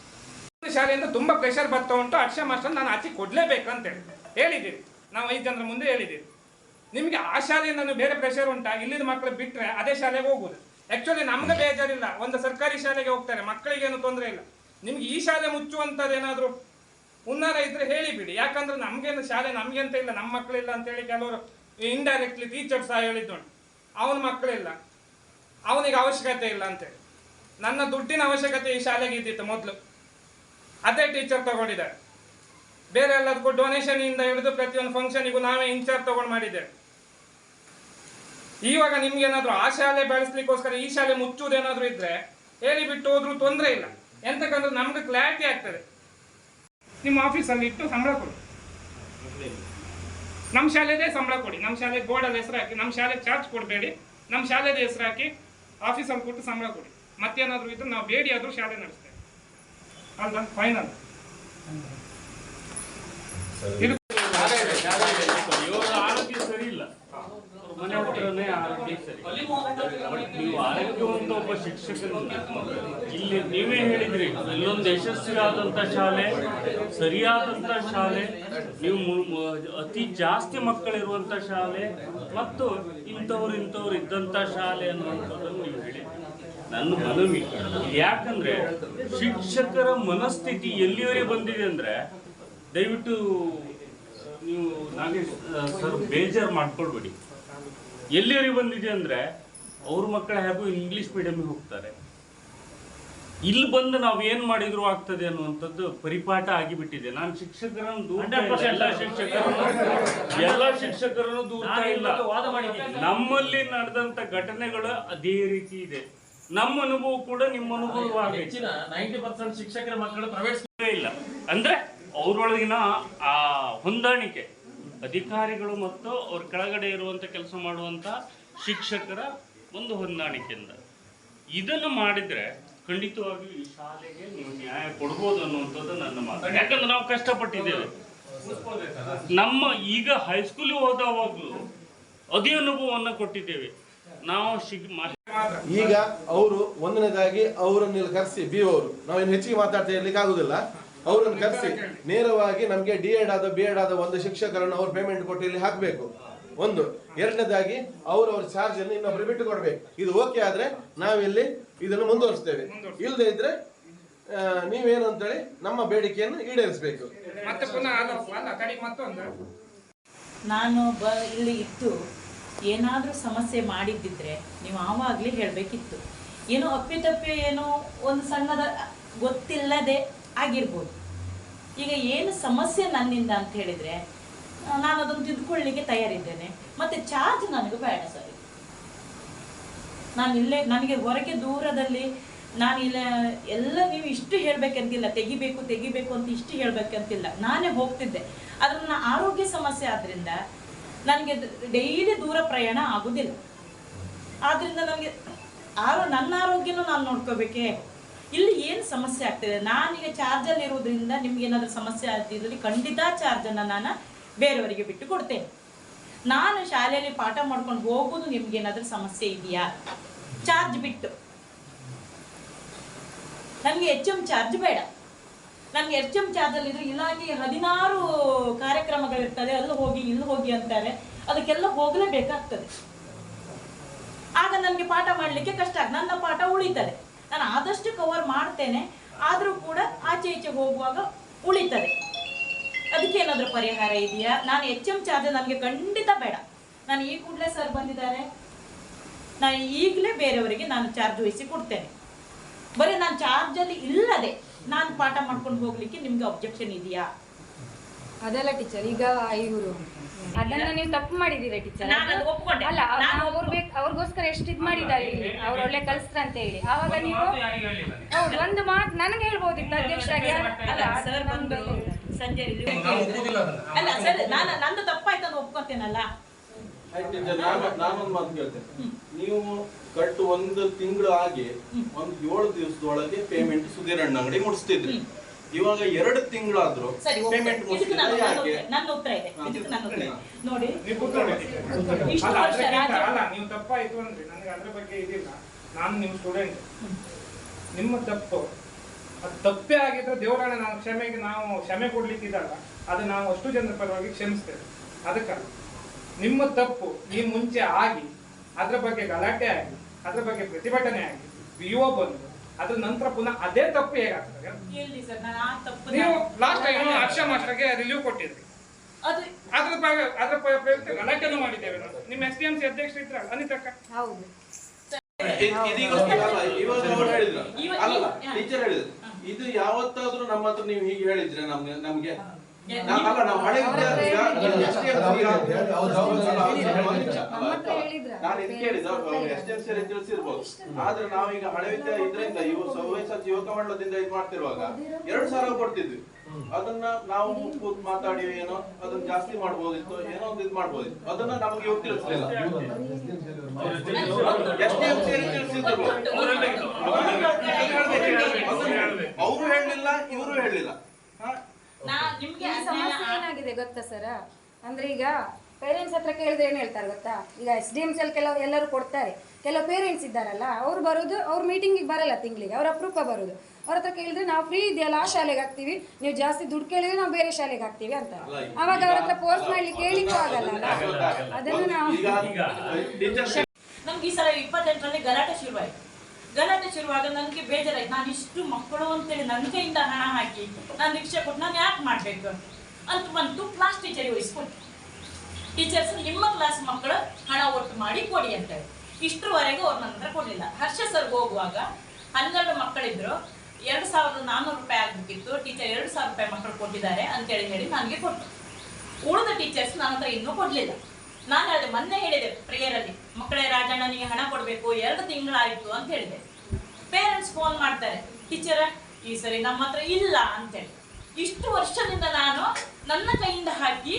ಶಾಲೆಯಿಂದ ತುಂಬಾ ಪ್ರೆಷರ್ ಬರ್ತಾ ಉಂಟು ಅಕ್ಷಯ ಮಾಸ್ಟರ್ ನಾನು ಆಚೆ ಕೊಡ್ಲೇಬೇಕು ಅಂತ ಹೇಳಿದೆ ಹೇಳಿದ್ದೀರಿ. ನಾವು ಐದು ಜನರ ಮುಂದೆ ಹೇಳಿದ್ದೀರಿ. ನಿಮಗೆ ಆ ಶಾಲೆಯಿಂದ ಬೇರೆ ಪ್ರೆಷರ್ ಉಂಟಾ? ಇಲ್ಲಿದ ಮಕ್ಕಳು ಬಿಟ್ಟರೆ ಅದೇ ಶಾಲೆಗೆ ಹೋಗುದು. ಆ್ಯಕ್ಚುಲಿ ನಮ್ಗೆ ಬೇಜಾರಿಲ್ಲ. ಒಂದು ಸರ್ಕಾರಿ ಶಾಲೆಗೆ ಹೋಗ್ತಾರೆ. ಮಕ್ಕಳಿಗೇನು ತೊಂದರೆ ಇಲ್ಲ. ನಿಮ್ಗೆ ಈ ಶಾಲೆ ಮುಚ್ಚುವಂಥದ್ದೇನಾದ್ರೂ ಹುನ್ನಾರ ಇದ್ರೆ ಹೇಳಿಬಿಡಿ. ಯಾಕಂದ್ರೆ ನಮಗೇನು ಶಾಲೆ ನಮ್ಗೆ ಅಂತ ಇಲ್ಲ. ನಮ್ಮ ಮಕ್ಕಳಿಲ್ಲ ಅಂತೇಳಿ ಕೆಲವರು ಇಂಡೈರೆಕ್ಟ್ಲಿ ಟೀಚರ್ಸ್ ಸಹ ಹೇಳಿದ್ದುಂಟು ಅವನ ಮಕ್ಕಳಿಲ್ಲ. ಅವನಿಗೆ ಅವಶ್ಯಕತೆ ಇಲ್ಲ ಅಂತೇಳಿ ನನ್ನ ದುಡ್ಡಿನ ಅವಶ್ಯಕತೆ ಈ ಶಾಲೆಗೆ ಇದ್ದಿತ್ತು ಮೊದಲು. ಅದೇ ಟೀಚರ್ ತಗೊಂಡಿದ್ದಾರೆ. ಬೇರೆ ಎಲ್ಲದಕ್ಕೂ ಡೊನೇಷನ್ ಇಂದ ಹಿಡಿದು ಪ್ರತಿಯೊಂದು ಫಂಕ್ಷನಿಗೂ ನಾವೇ ಇನ್ಚಾರ್ಜ್ ತಗೊಂಡು ಮಾಡಿದ್ದೇವೆ. ಇವಾಗ ನಿಮ್ಗೆ ಏನಾದ್ರು ಆ ಶಾಲೆ ಬೆಳೆಸ್ಲಿಕ್ಕೋಸ್ಕರ ಈ ಶಾಲೆ ಮುಚ್ಚುವುದೇನಾದ್ರೂ ಇದ್ರೆ ಹೇಳಿ ಬಿಟ್ಟು ಹೋದ್ರೂ ತೊಂದರೆ ಇಲ್ಲ. ಎಂತಕ್ಕಂದ್ರೆ ನಮ್ಗೆ ಕ್ಲಾರಿಟಿ ಆಗ್ತದೆ. ನಿಮ್ಮ ಆಫೀಸಲ್ಲಿ ಇಟ್ಟು ಸಂಬಳ ಕೊಡಿ. ನಮ್ಮ ಶಾಲೆದೇ ಸಂಬಳ ಕೊಡಿ ನಮ್ಮ ಶಾಲೆ ಬೋರ್ಡಲ್ಲಿ ಹೆಸರು ಹಾಕಿ ನಮ್ಮ ಶಾಲೆ ಚಾರ್ಜ್ ಕೊಡಬೇಡಿ ನಮ್ಮ ಶಾಲೆದ ಹೆಸರು ಹಾಕಿ ಆಫೀಸಲ್ಲಿ ಕೊಟ್ಟು ಸಂಬಳ ಕೊಡಿ. ಮತ್ತೇನಾದರೂ ಇದ್ರೆ ನಾವು ಬೇಡಿ ಆದರೂ ಶಾಲೆ ನಡೆಸ್ತೇವೆ ಅಲ್ವಾ? ಫೈನಲ್ ಇದು ಇವ್ರ ಆರೋಗ್ಯ ಸರಿ ಇಲ್ಲ ಅವ್ರ ನೀವು ಆರೋಗ್ಯವಂತ ಒಬ್ಬ ಶಿಕ್ಷಕರು. ಇಲ್ಲಿ ನೀವೇ ಹೇಳಿದ್ರಿ ಇಲ್ಲೊಂದು ಯಶಸ್ವಿಯಾದಂತ ಶಾಲೆ, ಸರಿಯಾದಂತ ಶಾಲೆ, ನೀವು ಅತಿ ಜಾಸ್ತಿ ಮಕ್ಕಳಿರುವಂತ ಶಾಲೆ ಮತ್ತು ಇಂಥವ್ರು ಇಂಥವ್ರು ಇದ್ದಂತ ಶಾಲೆ ಅನ್ನುವಂಥದ್ದನ್ನು ನೀವು ಹೇಳಿ ನನ್ನ ಮನವಿ, ಯಾಕಂದ್ರೆ ಶಿಕ್ಷಕರ ಮನಸ್ಥಿತಿ ಎಲ್ಲಿವರೆಗೆ ಬಂದಿದೆ ಅಂದ್ರೆ, ದಯವಿಟ್ಟು ನೀವು ನಾಗೇಶ್ ಸರ್, ಬೇಜಾರು ಮಾಡ್ಕೊಳ್ಬೇಡಿ. ಎಲ್ಲಿವರೆಗೆ ಬಂದಿದೆ ಅಂದ್ರೆ ಅವ್ರ ಮಕ್ಕಳ ಹೇಗೂ ಇಂಗ್ಲಿಷ್ ಮೀಡಿಯಂಗೆ ಹೋಗ್ತಾರೆ. ಇಲ್ಲಿ ಬಂದು ನಾವು ಏನ್ ಮಾಡಿದ್ರು ಆಗ್ತದೆ ಅನ್ನುವಂಥದ್ದು ಪರಿಪಾಠ ಆಗಿಬಿಟ್ಟಿದೆ. ನಾನು ಶಿಕ್ಷಕರನ್ನು ದೂರ ಎಲ್ಲ ಶಿಕ್ಷಕರನ್ನು ಎಲ್ಲ ಶಿಕ್ಷಕರನ್ನು ದೂರ ಇಲ್ಲ. ನಮ್ಮಲ್ಲಿ ನಡೆದಂತ ಘಟನೆಗಳು ಅದೇ ರೀತಿ ಇದೆ. ನಮ್ಮ ಅನುಭವ ಕೂಡ ನಿಮ್ಮ ಅನುಭವ ಶಿಕ್ಷಕರ ಮಕ್ಕಳು ಪ್ರೈವೇಟ್ ಇಲ್ಲ. ಅಂದ್ರೆ ಅವರೊಳಗಿನ ಆ ಹೊಂದಾಣಿಕೆ ಅಧಿಕಾರಿಗಳು ಮತ್ತು ಅವ್ರ ಕೆಳಗಡೆ ಇರುವಂತ ಕೆಲಸ ಮಾಡುವಂತ ಶಿಕ್ಷಕರ ಒಂದು ಹೊಂದಾಣಿಕೆಯಿಂದ. ಇದನ್ನು ಮಾಡಿದ್ರೆ ಖಂಡಿತವಾಗಿಯೂ ಈ ಶಾಲೆಗೆ ನೀವು ನ್ಯಾಯ ಕೊಡ್ಬೋದು ಅನ್ನುವಂಥದ್ದು ನನ್ನ ಮಾತು. ಯಾಕಂದ್ರೆ ನಾವು ಕಷ್ಟಪಟ್ಟಿದ್ದೇವೆ. ನಮ್ಮ ಈಗ ಹೈಸ್ಕೂಲಿಗೆ ಹೋದವಾಗಲೂ ಅದೇ ಅನುಭವವನ್ನು ಕೊಟ್ಟಿದ್ದೇವೆ. ನಾವು ಈಗ ಅವರು ಒಂದನೇದಾಗಿ ಅವರನ್ನು ಕರೆಸಿ, ಬಿ ಅವರು. ನಾವೇನು ಹೆಚ್ಚಿಗೆ ಮಾತಾಡ್ತಾ ಇರ್ಲಿಕ್ಕೆ ಆಗುದಿಲ್ಲ. ಅವರನ್ನು ಕರೆಸಿ ನೇರವಾಗಿ ನಮಗೆ ಡಿ ಎಡ್ ಆದ ಬಿ ಎಡ್ ಆದ ಒಂದು ಶಿಕ್ಷಕರನ್ನು ಅವ್ರು ಪೇಮೆಂಟ್ ಕೊಟ್ಟು ಇಲ್ಲಿ ಹಾಕಬೇಕು. ಒಂದು. ಎರಡನೇದಾಗಿ ಅವರು ಅವ್ರ ಚಾರ್ಜ್ ಅನ್ನು ಇನ್ನೊಬ್ರು ಬಿಟ್ಟು ಕೊಡ್ಬೇಕು ಇದು ಓಕೆ ಆದ್ರೆ ನಾವಿಲ್ಲಿ ಇದನ್ನು ಮುಂದುವರಿಸ್ತೇವೆ. ಇಲ್ಲದೆ ಇದ್ರೆ ಆ, ನೀವೇನು ಅಂತೇಳಿ ನಮ್ಮ ಬೇಡಿಕೆಯನ್ನು ಈಡೇರಿಸಬೇಕು. ನಾನು ಬ ಇಲ್ಲಿ ಇತ್ತು ಏನಾದರೂ ಸಮಸ್ಯೆ ಮಾಡಿದ್ದಿದ್ರೆ ನೀವು ಆವಾಗಲೇ ಹೇಳಬೇಕಿತ್ತು. ಏನೋ ಅಪ್ಪಿತಪ್ಪಿ ಏನೋ ಒಂದು ಸಣ್ಣದ ಗೊತ್ತಿಲ್ಲದೆ ಆಗಿರ್ಬೋದು. ಈಗ ಏನು ಸಮಸ್ಯೆ ನನ್ನಿಂದ ಅಂತ ಹೇಳಿದರೆ ನಾನು ಅದನ್ನು ತಿದ್ದುಕೊಳ್ಳಿಕ್ಕೆ ತಯಾರಿದ್ದೇನೆ. ಮತ್ತು ಚಾರ್ಜ್ ನನಗೆ ಬೇಡ ಸರ್. ನಾನು ಇಲ್ಲೇ, ನನಗೆ ಹೊರಗೆ ದೂರದಲ್ಲಿ ನಾನು ಇಲ್ಲ, ಎಲ್ಲ ನೀವು ಇಷ್ಟು ಹೇಳಬೇಕಂತಿಲ್ಲ, ತೆಗಿಬೇಕು ತೆಗಿಬೇಕು ಅಂತ ಇಷ್ಟು ಹೇಳಬೇಕಂತಿಲ್ಲ. ನಾನೇ ಹೋಗ್ತಿದ್ದೆ. ಆದರೆ ನನ್ನ ಆರೋಗ್ಯ ಸಮಸ್ಯೆ ಆದ್ದರಿಂದ ನನಗೆ ಡೈಲಿ ದೂರ ಪ್ರಯಾಣ ಆಗೋದಿಲ್ಲ. ಆದ್ದರಿಂದ ನನಗೆ, ಆರೋ, ನನ್ನ ಆರೋಗ್ಯನೂ ನಾನು ನೋಡ್ಕೋಬೇಕೇ? ಇಲ್ಲಿ ಏನು ಸಮಸ್ಯೆ ಆಗ್ತಿದೆ? ನಾನೀಗ ಚಾರ್ಜಲ್ಲಿ ಇರೋದ್ರಿಂದ ನಿಮ್ಗೆ ಏನಾದರೂ ಸಮಸ್ಯೆ ಆಗ್ತಿದ್ರೆ ಖಂಡಿತ ಚಾರ್ಜನ್ನು ನಾನು ಬೇರೆಯವರಿಗೆ ಬಿಟ್ಟು ಕೊಡ್ತೇನೆ. ನಾನು ಶಾಲೆಯಲ್ಲಿ ಪಾಠ ಮಾಡ್ಕೊಂಡು ಹೋಗೋದು ನಿಮ್ಗೆ ಏನಾದರೂ ಸಮಸ್ಯೆ ಇದೆಯಾ? ಚಾರ್ಜ್ ಬಿಟ್ಟು. ನನಗೆ ಎಚ್ ಎಂ ಚಾರ್ಜ್ ಬೇಡ. ನನಗೆ ಎಚ್ ಎಂ ಚಾರ್ಜಲ್ಲಿ ಇದ್ರೆ ಇಲ್ಲಾಗಿ ಹದಿನಾರು ಕಾರ್ಯಕ್ರಮಗಳಿರ್ತದೆ ಅಲ್ಲಿ ಹೋಗಿ ಇಲ್ಲಿ ಹೋಗಿ ಅಂತಾರೆ. ಅದಕ್ಕೆಲ್ಲ ಹೋಗಲೇಬೇಕಾಗ್ತದೆ. ಆಗ ನನಗೆ ಪಾಠ ಮಾಡಲಿಕ್ಕೆ ಕಷ್ಟ ನನ್ನ ಪಾಠ ಉಳಿತದೆ. ನಾನು ಆದಷ್ಟು ಕವರ್ ಮಾಡ್ತೇನೆ, ಆದರೂ ಕೂಡ ಆಚೆ ಈಚೆ ಹೋಗುವಾಗ ಉಳಿತದೆ. ಅದಕ್ಕೆ ಏನಾದರೂ ಪರಿಹಾರ ಇದೆಯಾ? ನಾನು ಎಚ್ ಎಂ ಚಾರ್ಜ್ ನನಗೆ ಖಂಡಿತ ಬೇಡ. ನಾನು ಈ ಕೂಡಲೇ ಸರ್ ಬಂದಿದ್ದಾರೆ. ನಾನು ಈಗಲೇ ಬೇರೆಯವರಿಗೆ ನಾನು ಚಾರ್ಜ್ ವಹಿಸಿ ಕೊಡ್ತೇನೆ. ಬರೀ ನಾನು ಚಾರ್ಜಲ್ಲಿ ಇಲ್ಲದೆ ನಾನು ಪಾಠ ಮಾಡ್ಕೊಂಡು ಹೋಗ್ಲಿಕ್ಕೆ ನಿಮಗೆ ಅಬ್ಜೆಕ್ಷನ್ ಇದೆಯಾ? ಅದಲ್ಲ ಟೀಚರ್ ಈಗ ಇವರು. ಅದನ್ನ ನೀವು ತಪ್ಪು ಮಾಡಿದ್ದೀರಾ ಟೀಚರ್. ಅಲ್ಲ ನಾನು ಅವ್ರು ಬೇಕು ಅವ್ರಿಗೋಸ್ಕರ ಎಷ್ಟು ಇದು ಮಾಡಿದ್ದಾರೆ ಇಲ್ಲಿ? ಅವ್ರು ಒಳ್ಳೆ ಕಲಿಸ್ತಾರೆ ಅಂತ ಹೇಳಿ. ಆವಾಗ ನೀವು ಹೌದು ಒಂದು ಮಾತು ನನಗೆ ಹೇಳ್ಬೋದಿತ್ತು ಅಧ್ಯಕ್ಷ ಸರ್ ಬಂದು ಸಂಜೆ ಇಲ್ಲಿ ಅಲ್ಲ ಸರ್ ನಾನು ನಂದು ತಪ್ಪಾಯ್ತು ಅಂತ ಒಪ್ಕೊತೇನಲ್ಲ? ನಾನು ನಾನೊಂದು ಮಾತು ಕೇಳ್ತೇನೆ. ನೀವು ಕಟ್ಟು ಒಂದು ತಿಂಗಳು ಆಗಿ ಒಂದು ಏಳು ದಿವಸದೊಳಗೆ ಪೇಮೆಂಟ್ ಸುಧೀರಣ್ಣ ಅಂಗಡಿ ಮುಡಿಸ್ತಿದ್ರಿ. ಇವಾಗ ಎರಡು ತಿಂಗಳಾದ್ರೂ ಪೇಮೆಂಟ್ ಇದಕ್ಕೆ ನನ್ನ ಯಾಕೆ? ನನ್ನ- ನನ್ನ ಉತ್ತರ ಇದೆ. ಹಾ. ಇದಕ್ಕೆ ನನ್ನ ಉತ್ತರ ಇದೆ. ನೋಡಿ. ನೀವು ಕೂತ್ಕೊಳ್ಳಿ. ಇಷ್ಟು ಅಲ್ಲ, ವರ್ಷ ಅದಕ್ಕಿಂತ ರಾಜ ಅಲ್ಲ ನೀವು ತಪ್ಪಾಯ್ತು ಅಂದ್ರೆ ನನಗೆ ಅದ್ರ ಬಗ್ಗೆ ಇದಿಲ್ಲ. ನಾನು ನಿಮ್ಮ ಸ್ಟೂಡೆಂಟ್ ನಿಮ್ಮ ತಪ್ಪು. ಅದು ತಪ್ಪೇ ಆಗಿದ್ರೆ ದೇವರಾಣೆ ನಾವು ಕ್ಷಮೆಗೆ ನಾವು ಕ್ಷಮೆ ಕೊಡ್ಲಿಕ್ಕಿದಲ್ಲ ಅದು ನಾವು ಅಷ್ಟು ಜನರ ಪರವಾಗಿ ಕ್ಷಮಿಸ್ತೇವೆ. ಅದಕ್ಕೆ ನಿಮ್ಮ ತಪ್ಪು ಈ ಮುಂಚೆ ಆಗಿ ಅದ್ರ ಬಗ್ಗೆ ಗಲಾಟೆ ಆಗಿ ಅದ್ರ ಬಗ್ಗೆ ಪ್ರತಿಭಟನೆ ಆಗಿ ಯುವ ಬಂದು ಅದ್ರ ನಂತರ ಪುನಃ ಅದೇ ತಪ್ಪು ಹೇಗಾಗ್ತದೆ? ಅಕ್ಷಯ ಸರ್ ನಾನು ಆ ತಪ್ಪು ನೀವು ಲಾಸ್ಟ್ ಟೈಮ್ ಹರ್ಷ ಮಾಸ್ಟರ್ಗೆ ರಿಲೀವ್ ಕೊಟ್ಟಿದ್ರಿ. ಅದು ಅದ್ರ ಅದ್ರ ಪ್ರಯುಕ್ತ ಗಲಾಟೆನೂ ಮಾಡಿದ್ದೇವೆ ನಾವು. ನಿಮ್ಮ ಎಸ್ ಡಿ ಎಂ ಸಿ ಅಧ್ಯಕ್ಷರು ಇದ್ರಲ್ಲ ಅನಿತಕ್ಕ ಹೌದು. ಇದ್- ಅಲ್ಲ, ಅಲ್ಲ ಯಾವತ್ತಾದ್ರೂ ನಮ್ಮ ಹತ್ರ ನೀವು ಹೀಗೆ ಹೇಳಿದ್ರೆ ನಮ್ಗೆ ನಮ್ಗೆ ಅಲ್ಲ ನಾವು ಹಳೆ? ನಾನು ಇದು ಕೇಳಿದ ಎಸ್ ಡಿ ಎಂ ಸಿ ತಿಳಿಸಿರ್ಬೋದು ಆದ್ರೆ ನಾವೀಗ ಹಳೆ ವಿದ್ಯಾರ್ಥಿ ಇದರಿಂದ ಇವು ಯುವಕ ಮಂಡಲದಿಂದ ಇದು ಮಾಡ್ತಿರುವಾಗ ಎರಡು ಸಾವಿರ ಕೊಡ್ತಿದ್ವಿ ಅದನ್ನ ನಾವು ಕೂತ್ ಮಾತಾಡಿ ಏನೋ ಅದನ್ನ ಜಾಸ್ತಿ ಮಾಡ್ಬೋದಿತ್ತು ಏನೋ ಒಂದು ಇದು ಮಾಡ್ಬೋದಿತ್ತು ಅದನ್ನ ನಮಗೆ ಇವ್ರು ತಿಳಿಸಲಿಲ್ಲ ಎಸ್ ಡಿ ಎಂ ಸಿ ತಿಳಿಸಿದ್ರು ಅವರು ಹೇಳಲಿಲ್ಲ ಇವರು ಹೇಳಲಿಲ್ಲ ನಿಮ್ಗೆ ಸಮಸ್ಯೆ ಏನಾಗಿದೆ ಗೊತ್ತಾ ಸರ? ಅಂದ್ರೆ ಈಗ ಪೇರೆಂಟ್ಸ್ ಹತ್ರ ಕೇಳಿದ್ರೆ ಏನ್ ಹೇಳ್ತಾರೆ ಗೊತ್ತಾ? ಈಗ ಎಸ್ ಡಿ ಎಂ ಅಲ್ಲಿ ಕೆಲವು ಎಲ್ಲರೂ ಕೊಡ್ತಾರೆ. ಕೆಲವು ಪೇರೆಂಟ್ಸ್ ಇದ್ದಾರಲ್ಲ ಅವ್ರು ಬರೋದು ಅವ್ರ ಮೀಟಿಂಗಿಗೆ ಬರಲ್ಲ ತಿಂಗಳಿಗೆ ಅವ್ರ ಅಪರೂಪ ಬರೋದು. ಅವ್ರ ಹತ್ರ ಕೇಳಿದ್ರೆ ನಾವು ಫ್ರೀ ಇದೆಯಲ್ಲ ಆ ಶಾಲೆಗೆ ಹಾಕ್ತೀವಿ. ನೀವು ಜಾಸ್ತಿ ದುಡ್ಡು ಕೇಳಿದ್ರೆ ನಾವು ಬೇರೆ ಶಾಲೆಗೆ ಹಾಕ್ತೀವಿ ಅಂತ. ಅವಾಗ ಅವ್ರ ಹತ್ರ ಫೋರ್ಸ್ ಮಾಡ್ಲಿಕ್ಕೆ ಕೇಳಿಕ್ಕೂ ಆಗಲ್ಲ ಅಲ್ಲ ಅದನ್ನು ನಾವು ನಮ್ಗೆ ಈ ಸಲ ಇಪ್ಪತ್ತೆಂಟರಲ್ಲಿ ಗಲಾಟೆ ಶುರುವಾಯ್ತು. ಗಲಾಟೆ ಶುರುವಾಗ ನನಗೆ ಬೇಜಾರಾಯ್ತು. ನಾನು ಇಷ್ಟು ಮಕ್ಕಳು ಅಂತೇಳಿ ನನ್ನ ಕೈಯಿಂದ ಹಣ ಹಾಕಿ ನಾನು ರಿಕ್ಷಾ ಕೊಟ್ಟು ನಾನು ಯಾಕೆ ಮಾಡಬೇಕು? ಅಂತ ಬಂತು ಕ್ಲಾಸ್ ಟೀಚರಿಗೆ ವಹಿಸ್ಕೊಟ್ಟು ಟೀಚರ್ಸ್ ನಿಮ್ಮ ಕ್ಲಾಸ್ ಮಕ್ಕಳು ಹಣ ಒಟ್ಟು ಮಾಡಿ ಕೊಡಿ ಅಂತೇಳಿ. ಇಷ್ಟರವರೆಗೂ ಅವ್ರು ನನ್ನ ಹತ್ರ ಕೊಡಲಿಲ್ಲ. ಹರ್ಷ ಸರ್ ಹೋಗುವಾಗ ಹನ್ನೆರಡು ಮಕ್ಕಳಿದ್ರು. ಎರಡು ಸಾವಿರದ ನಾನ್ನೂರು ರೂಪಾಯಿ ಆಗಬೇಕಿತ್ತು. ಟೀಚರ್ ಎರಡು ಸಾವಿರ ರೂಪಾಯಿ ಮಕ್ಕಳು ಕೊಟ್ಟಿದ್ದಾರೆ ಅಂತೇಳಿ ಹೇಳಿ ನನಗೆ ಕೊಟ್ಟರು ಉಳಿದ ಟೀಚರ್ಸ್ ನನ್ನ ಹತ್ರ ಇನ್ನೂ ಕೊಡಲಿಲ್ಲ. ನಾನು ಅದು ಮೊನ್ನೆ ಹೇಳಿದೆ ಪ್ರಿಯರಲ್ಲಿ ಮಕ್ಕಳೇ ರಾಜಣ್ಣನಿಗೆ ಹಣ ಕೊಡಬೇಕು ಎರಡು ತಿಂಗಳಾಯಿತು ಅಂತ ಹೇಳಿದೆ. ಪೇರೆಂಟ್ಸ್ ಫೋನ್ ಮಾಡ್ತಾರೆ ಟೀಚರ ಈ ಸರಿ ನಮ್ಮ ಹತ್ರ ಇಲ್ಲ ಅಂತೇಳಿ ಇಷ್ಟು ವರ್ಷದಿಂದ ನಾನು ನನ್ನ ಕೈಯಿಂದ ಹಾಕಿ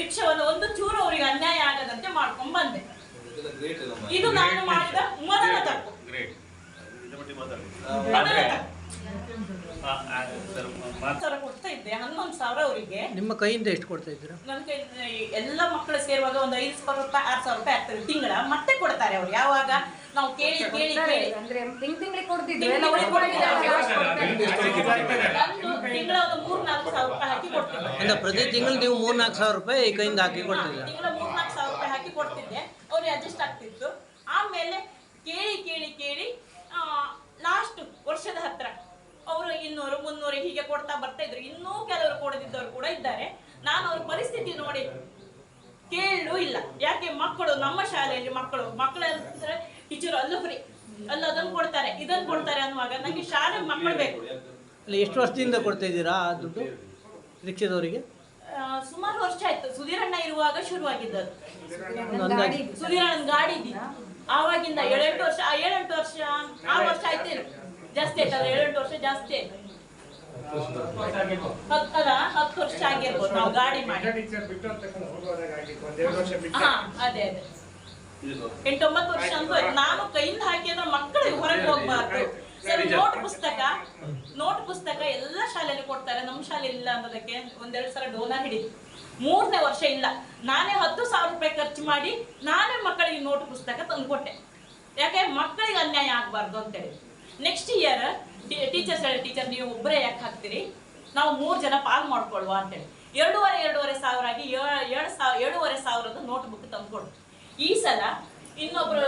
ರಿಕ್ಷಾವನ್ನು ಒಂದು ಚೂರು ಅವರಿಗೆ ಅನ್ಯಾಯ ಆಗದಂತೆ ಮಾಡ್ಕೊಂಡು ಬಂದೆ. ಇದು ನಾನು ಮಾಡಿದ ಮೊದಲ ತಪ್ಪು ಗ್ರೇಟ್ ಮೊದಲ ತಪ್ಪು ಹತ್ತು ಸಾವಿರ ಕೊಡ್ತಾ ಇದ್ದೆ ಹನ್ನೊಂದು ಸಾವಿರ ಅವರಿಗೆ. ನಿಮ್ಮ ಕೈಯಿಂದ ಎಷ್ಟು ಕೊಡ್ತಾ ಇದ್ದೀರಾ? ನನ್ನ ಕೈ ಎಲ್ಲ ಮಕ್ಕಳು ಸೇರುವಾಗ ಒಂದು ಐದು ಸಾವಿರ ರೂಪಾಯಿ ಆರು ಸಾವಿರ ರೂಪಾಯಿ ಆಗ್ತದೆ ತಿಂಗಳ ಮತ್ತೆ ಕೊಡ್ತಾರೆ ಅವ್ರು. ಯಾವಾಗ ನಾವು ಕೇಳಿ ಕೇಳಿ ಕೇಳಿ. ಅಂದ್ರೆ ತಿಂಗ್ ತಿಂಗಳಿಗೆ ಕೊಡ್ತಿದ್ರು ತಿಂಗ್ಳು ಒಂದು ಮೂರ್ ನಾಲ್ಕು ಸಾವಿರ ರೂಪಾಯಿ ಹಾಕಿ ಕೊಡ್ತಿದ್ದೆ. ಅಂದ್ರೆ ಪ್ರತಿ ತಿಂಗಳು ನೀವು ಮೂರ್ ನಾಲ್ಕು ಸಾವಿರ ರೂಪಾಯಿ ಈ ಕೈಯಿಂದ ಹಾಕಿ ಕೊಡ್ತಿದ್ದೀರಾ? ತಿಂಗಳ ಮೂರ್ ನಾಲ್ಕು ಸಾವಿರ ರೂಪಾಯಿ ಹಾಕಿ ಕೊಡ್ತಿದ್ದೆ. ಅವ್ರಿಗೆ ಅಡ್ಜಸ್ಟ್ ಆಗ್ತಿತ್ತು. ಆಮೇಲೆ ಕೇಳಿ ಕೇಳಿ ಕೇಳಿ ಲಾಸ್ಟ್ ವರ್ಷದ ಹತ್ರ ಅವರು ಇನ್ನೂರು ಮುನ್ನೂರು ಹೀಗೆ ಕೊಡ್ತಾ ಬರ್ತಾ ಇದ್ರು. ಇನ್ನೂ ಕೆಲವರು ಕೊಡದಿದ್ದವರು ಕೂಡ ಇದ್ದಾರೆ. ನಾನು ಅವ್ರ ಪರಿಸ್ಥಿತಿ ನೋಡಿ ಕೇಳಲು ಇಲ್ಲ. ಯಾಕೆ ಮಕ್ಕಳು ನಮ್ಮ ಶಾಲೆಯಲ್ಲಿ ಮಕ್ಕಳು ಮಕ್ಕಳು ಅಂದ್ರೆ ಟೀಚರ್ ಅಲ್ಲೂ ಫ್ರೀ ಅಲ್ಲ ಅದನ್ನು ಕೊಡ್ತಾರೆ ಇದನ್ನ ಕೊಡ್ತಾರೆ ಅನ್ನುವಾಗ ನನಗೆ ಶಾಲೆ ಮಕ್ಕಳು ಬೇಕು. ಅಲ್ಲಿ ಎಷ್ಟು ವರ್ಷದಿಂದ ಕೊಡ್ತಾ ಇದ್ದೀರಾ ಆ ದುಡ್ಡು ರಿಕ್ಷಾದವರಿಗೆ ಸುಮಾರು ವರ್ಷ ಆಯ್ತು. ಸುಧೀರಣ್ಣ ಇರುವಾಗ ಶುರುವಾಗಿದ್ದದು ಸುಧೀರಣ್ಣನ ಗಾಡಿ ಇದೆಯಾ ಆವಾಗಿಂದ ಏಳೆಂಟು ವರ್ಷ ಆ ಏಳೆಂಟು ವರ್ಷ ಆರು ವರ್ಷ ಆಯ್ತು ಜಾಸ್ತಿ ಆಯ್ತಲ್ಲ ಏಳೆಂಟು ವರ್ಷ ಜಾಸ್ತಿ ಆಯ್ತು. ಹತ್- ಅಲ್ಲ ಹತ್ತು ವರ್ಷ ಆಗಿರ್ಬೋದು. ನಾವು ಗಾಡಿ ಮಾಡಿ. ಹಾ ಅದೇ ಅದೇ. ಎಂಟೊಂಬತ್ತು ವರ್ಷ ಅಂತೂ. ನಾನು ಕೈಯಿಂದ ಹಾಕಿದ್ರೆ ಮಕ್ಕಳು ಮಕ್ಕಳಿಗೆ ಹೊರಗೆ ಹೋಗ್ಬಾರ್ದು. ಸರ್ ನೋಟ್ ಪುಸ್ತಕ? ನೋಟ್ ಪುಸ್ತಕ ಎಲ್ಲ ಶಾಲೆಯಲ್ಲಿ ಕೊಡ್ತಾರೆ. ನಮ್ಮ ಶಾಲೆ ಇಲ್ಲ ಅನ್ನೋದಕ್ಕೆ ಒಂದೆರಡು ಸಲ ಡೋನರ್ ಹಿಡಿದು. ಮೂರನೇ ವರ್ಷ ಇಲ್ಲ. ನಾನೇ ಹತ್ತು ಸಾವಿರ ರೂಪಾಯಿ ಖರ್ಚು ಮಾಡಿ ನಾನೇ ಮಕ್ಕಳಿಗೆ ನೋಟ್ ಪುಸ್ತಕ ತಂದು ಕೊಟ್ಟೆ ಯಾಕೆ? ಮಕ್ಕಳಿಗೆ ಅನ್ಯಾಯ ಆಗಬಾರ್ದು ಅಂತೇಳಿ. ನೆಕ್ಸ್ಟ್ ಇಯರ್ ಟೀಚರ್ಸ್ ಹೇಳಿ ಟೀಚರ್ ನೀವು ಒಬ್ಬರೇ ಯಾಕೆ ಹಾಕ್ತೀರಿ? ನಾವು ಮೂರು ಜನ ಪಾಲ್ ಮಾಡ್ಕೊಳ್ಳುವ ಅಂತೇಳಿ. ಎರಡೂವರೆ ಎರಡೂವರೆ ಸಾವಿರ ಆಗಿ ಏಳು ಸಾವಿರ ಏಳೂವರೆ ಸಾವಿರದ ನೋಟ್ ಬುಕ್ ತಂದ್ಕೊಡು. ಈ ಸಲ ಇನ್ನೊಬ್ರು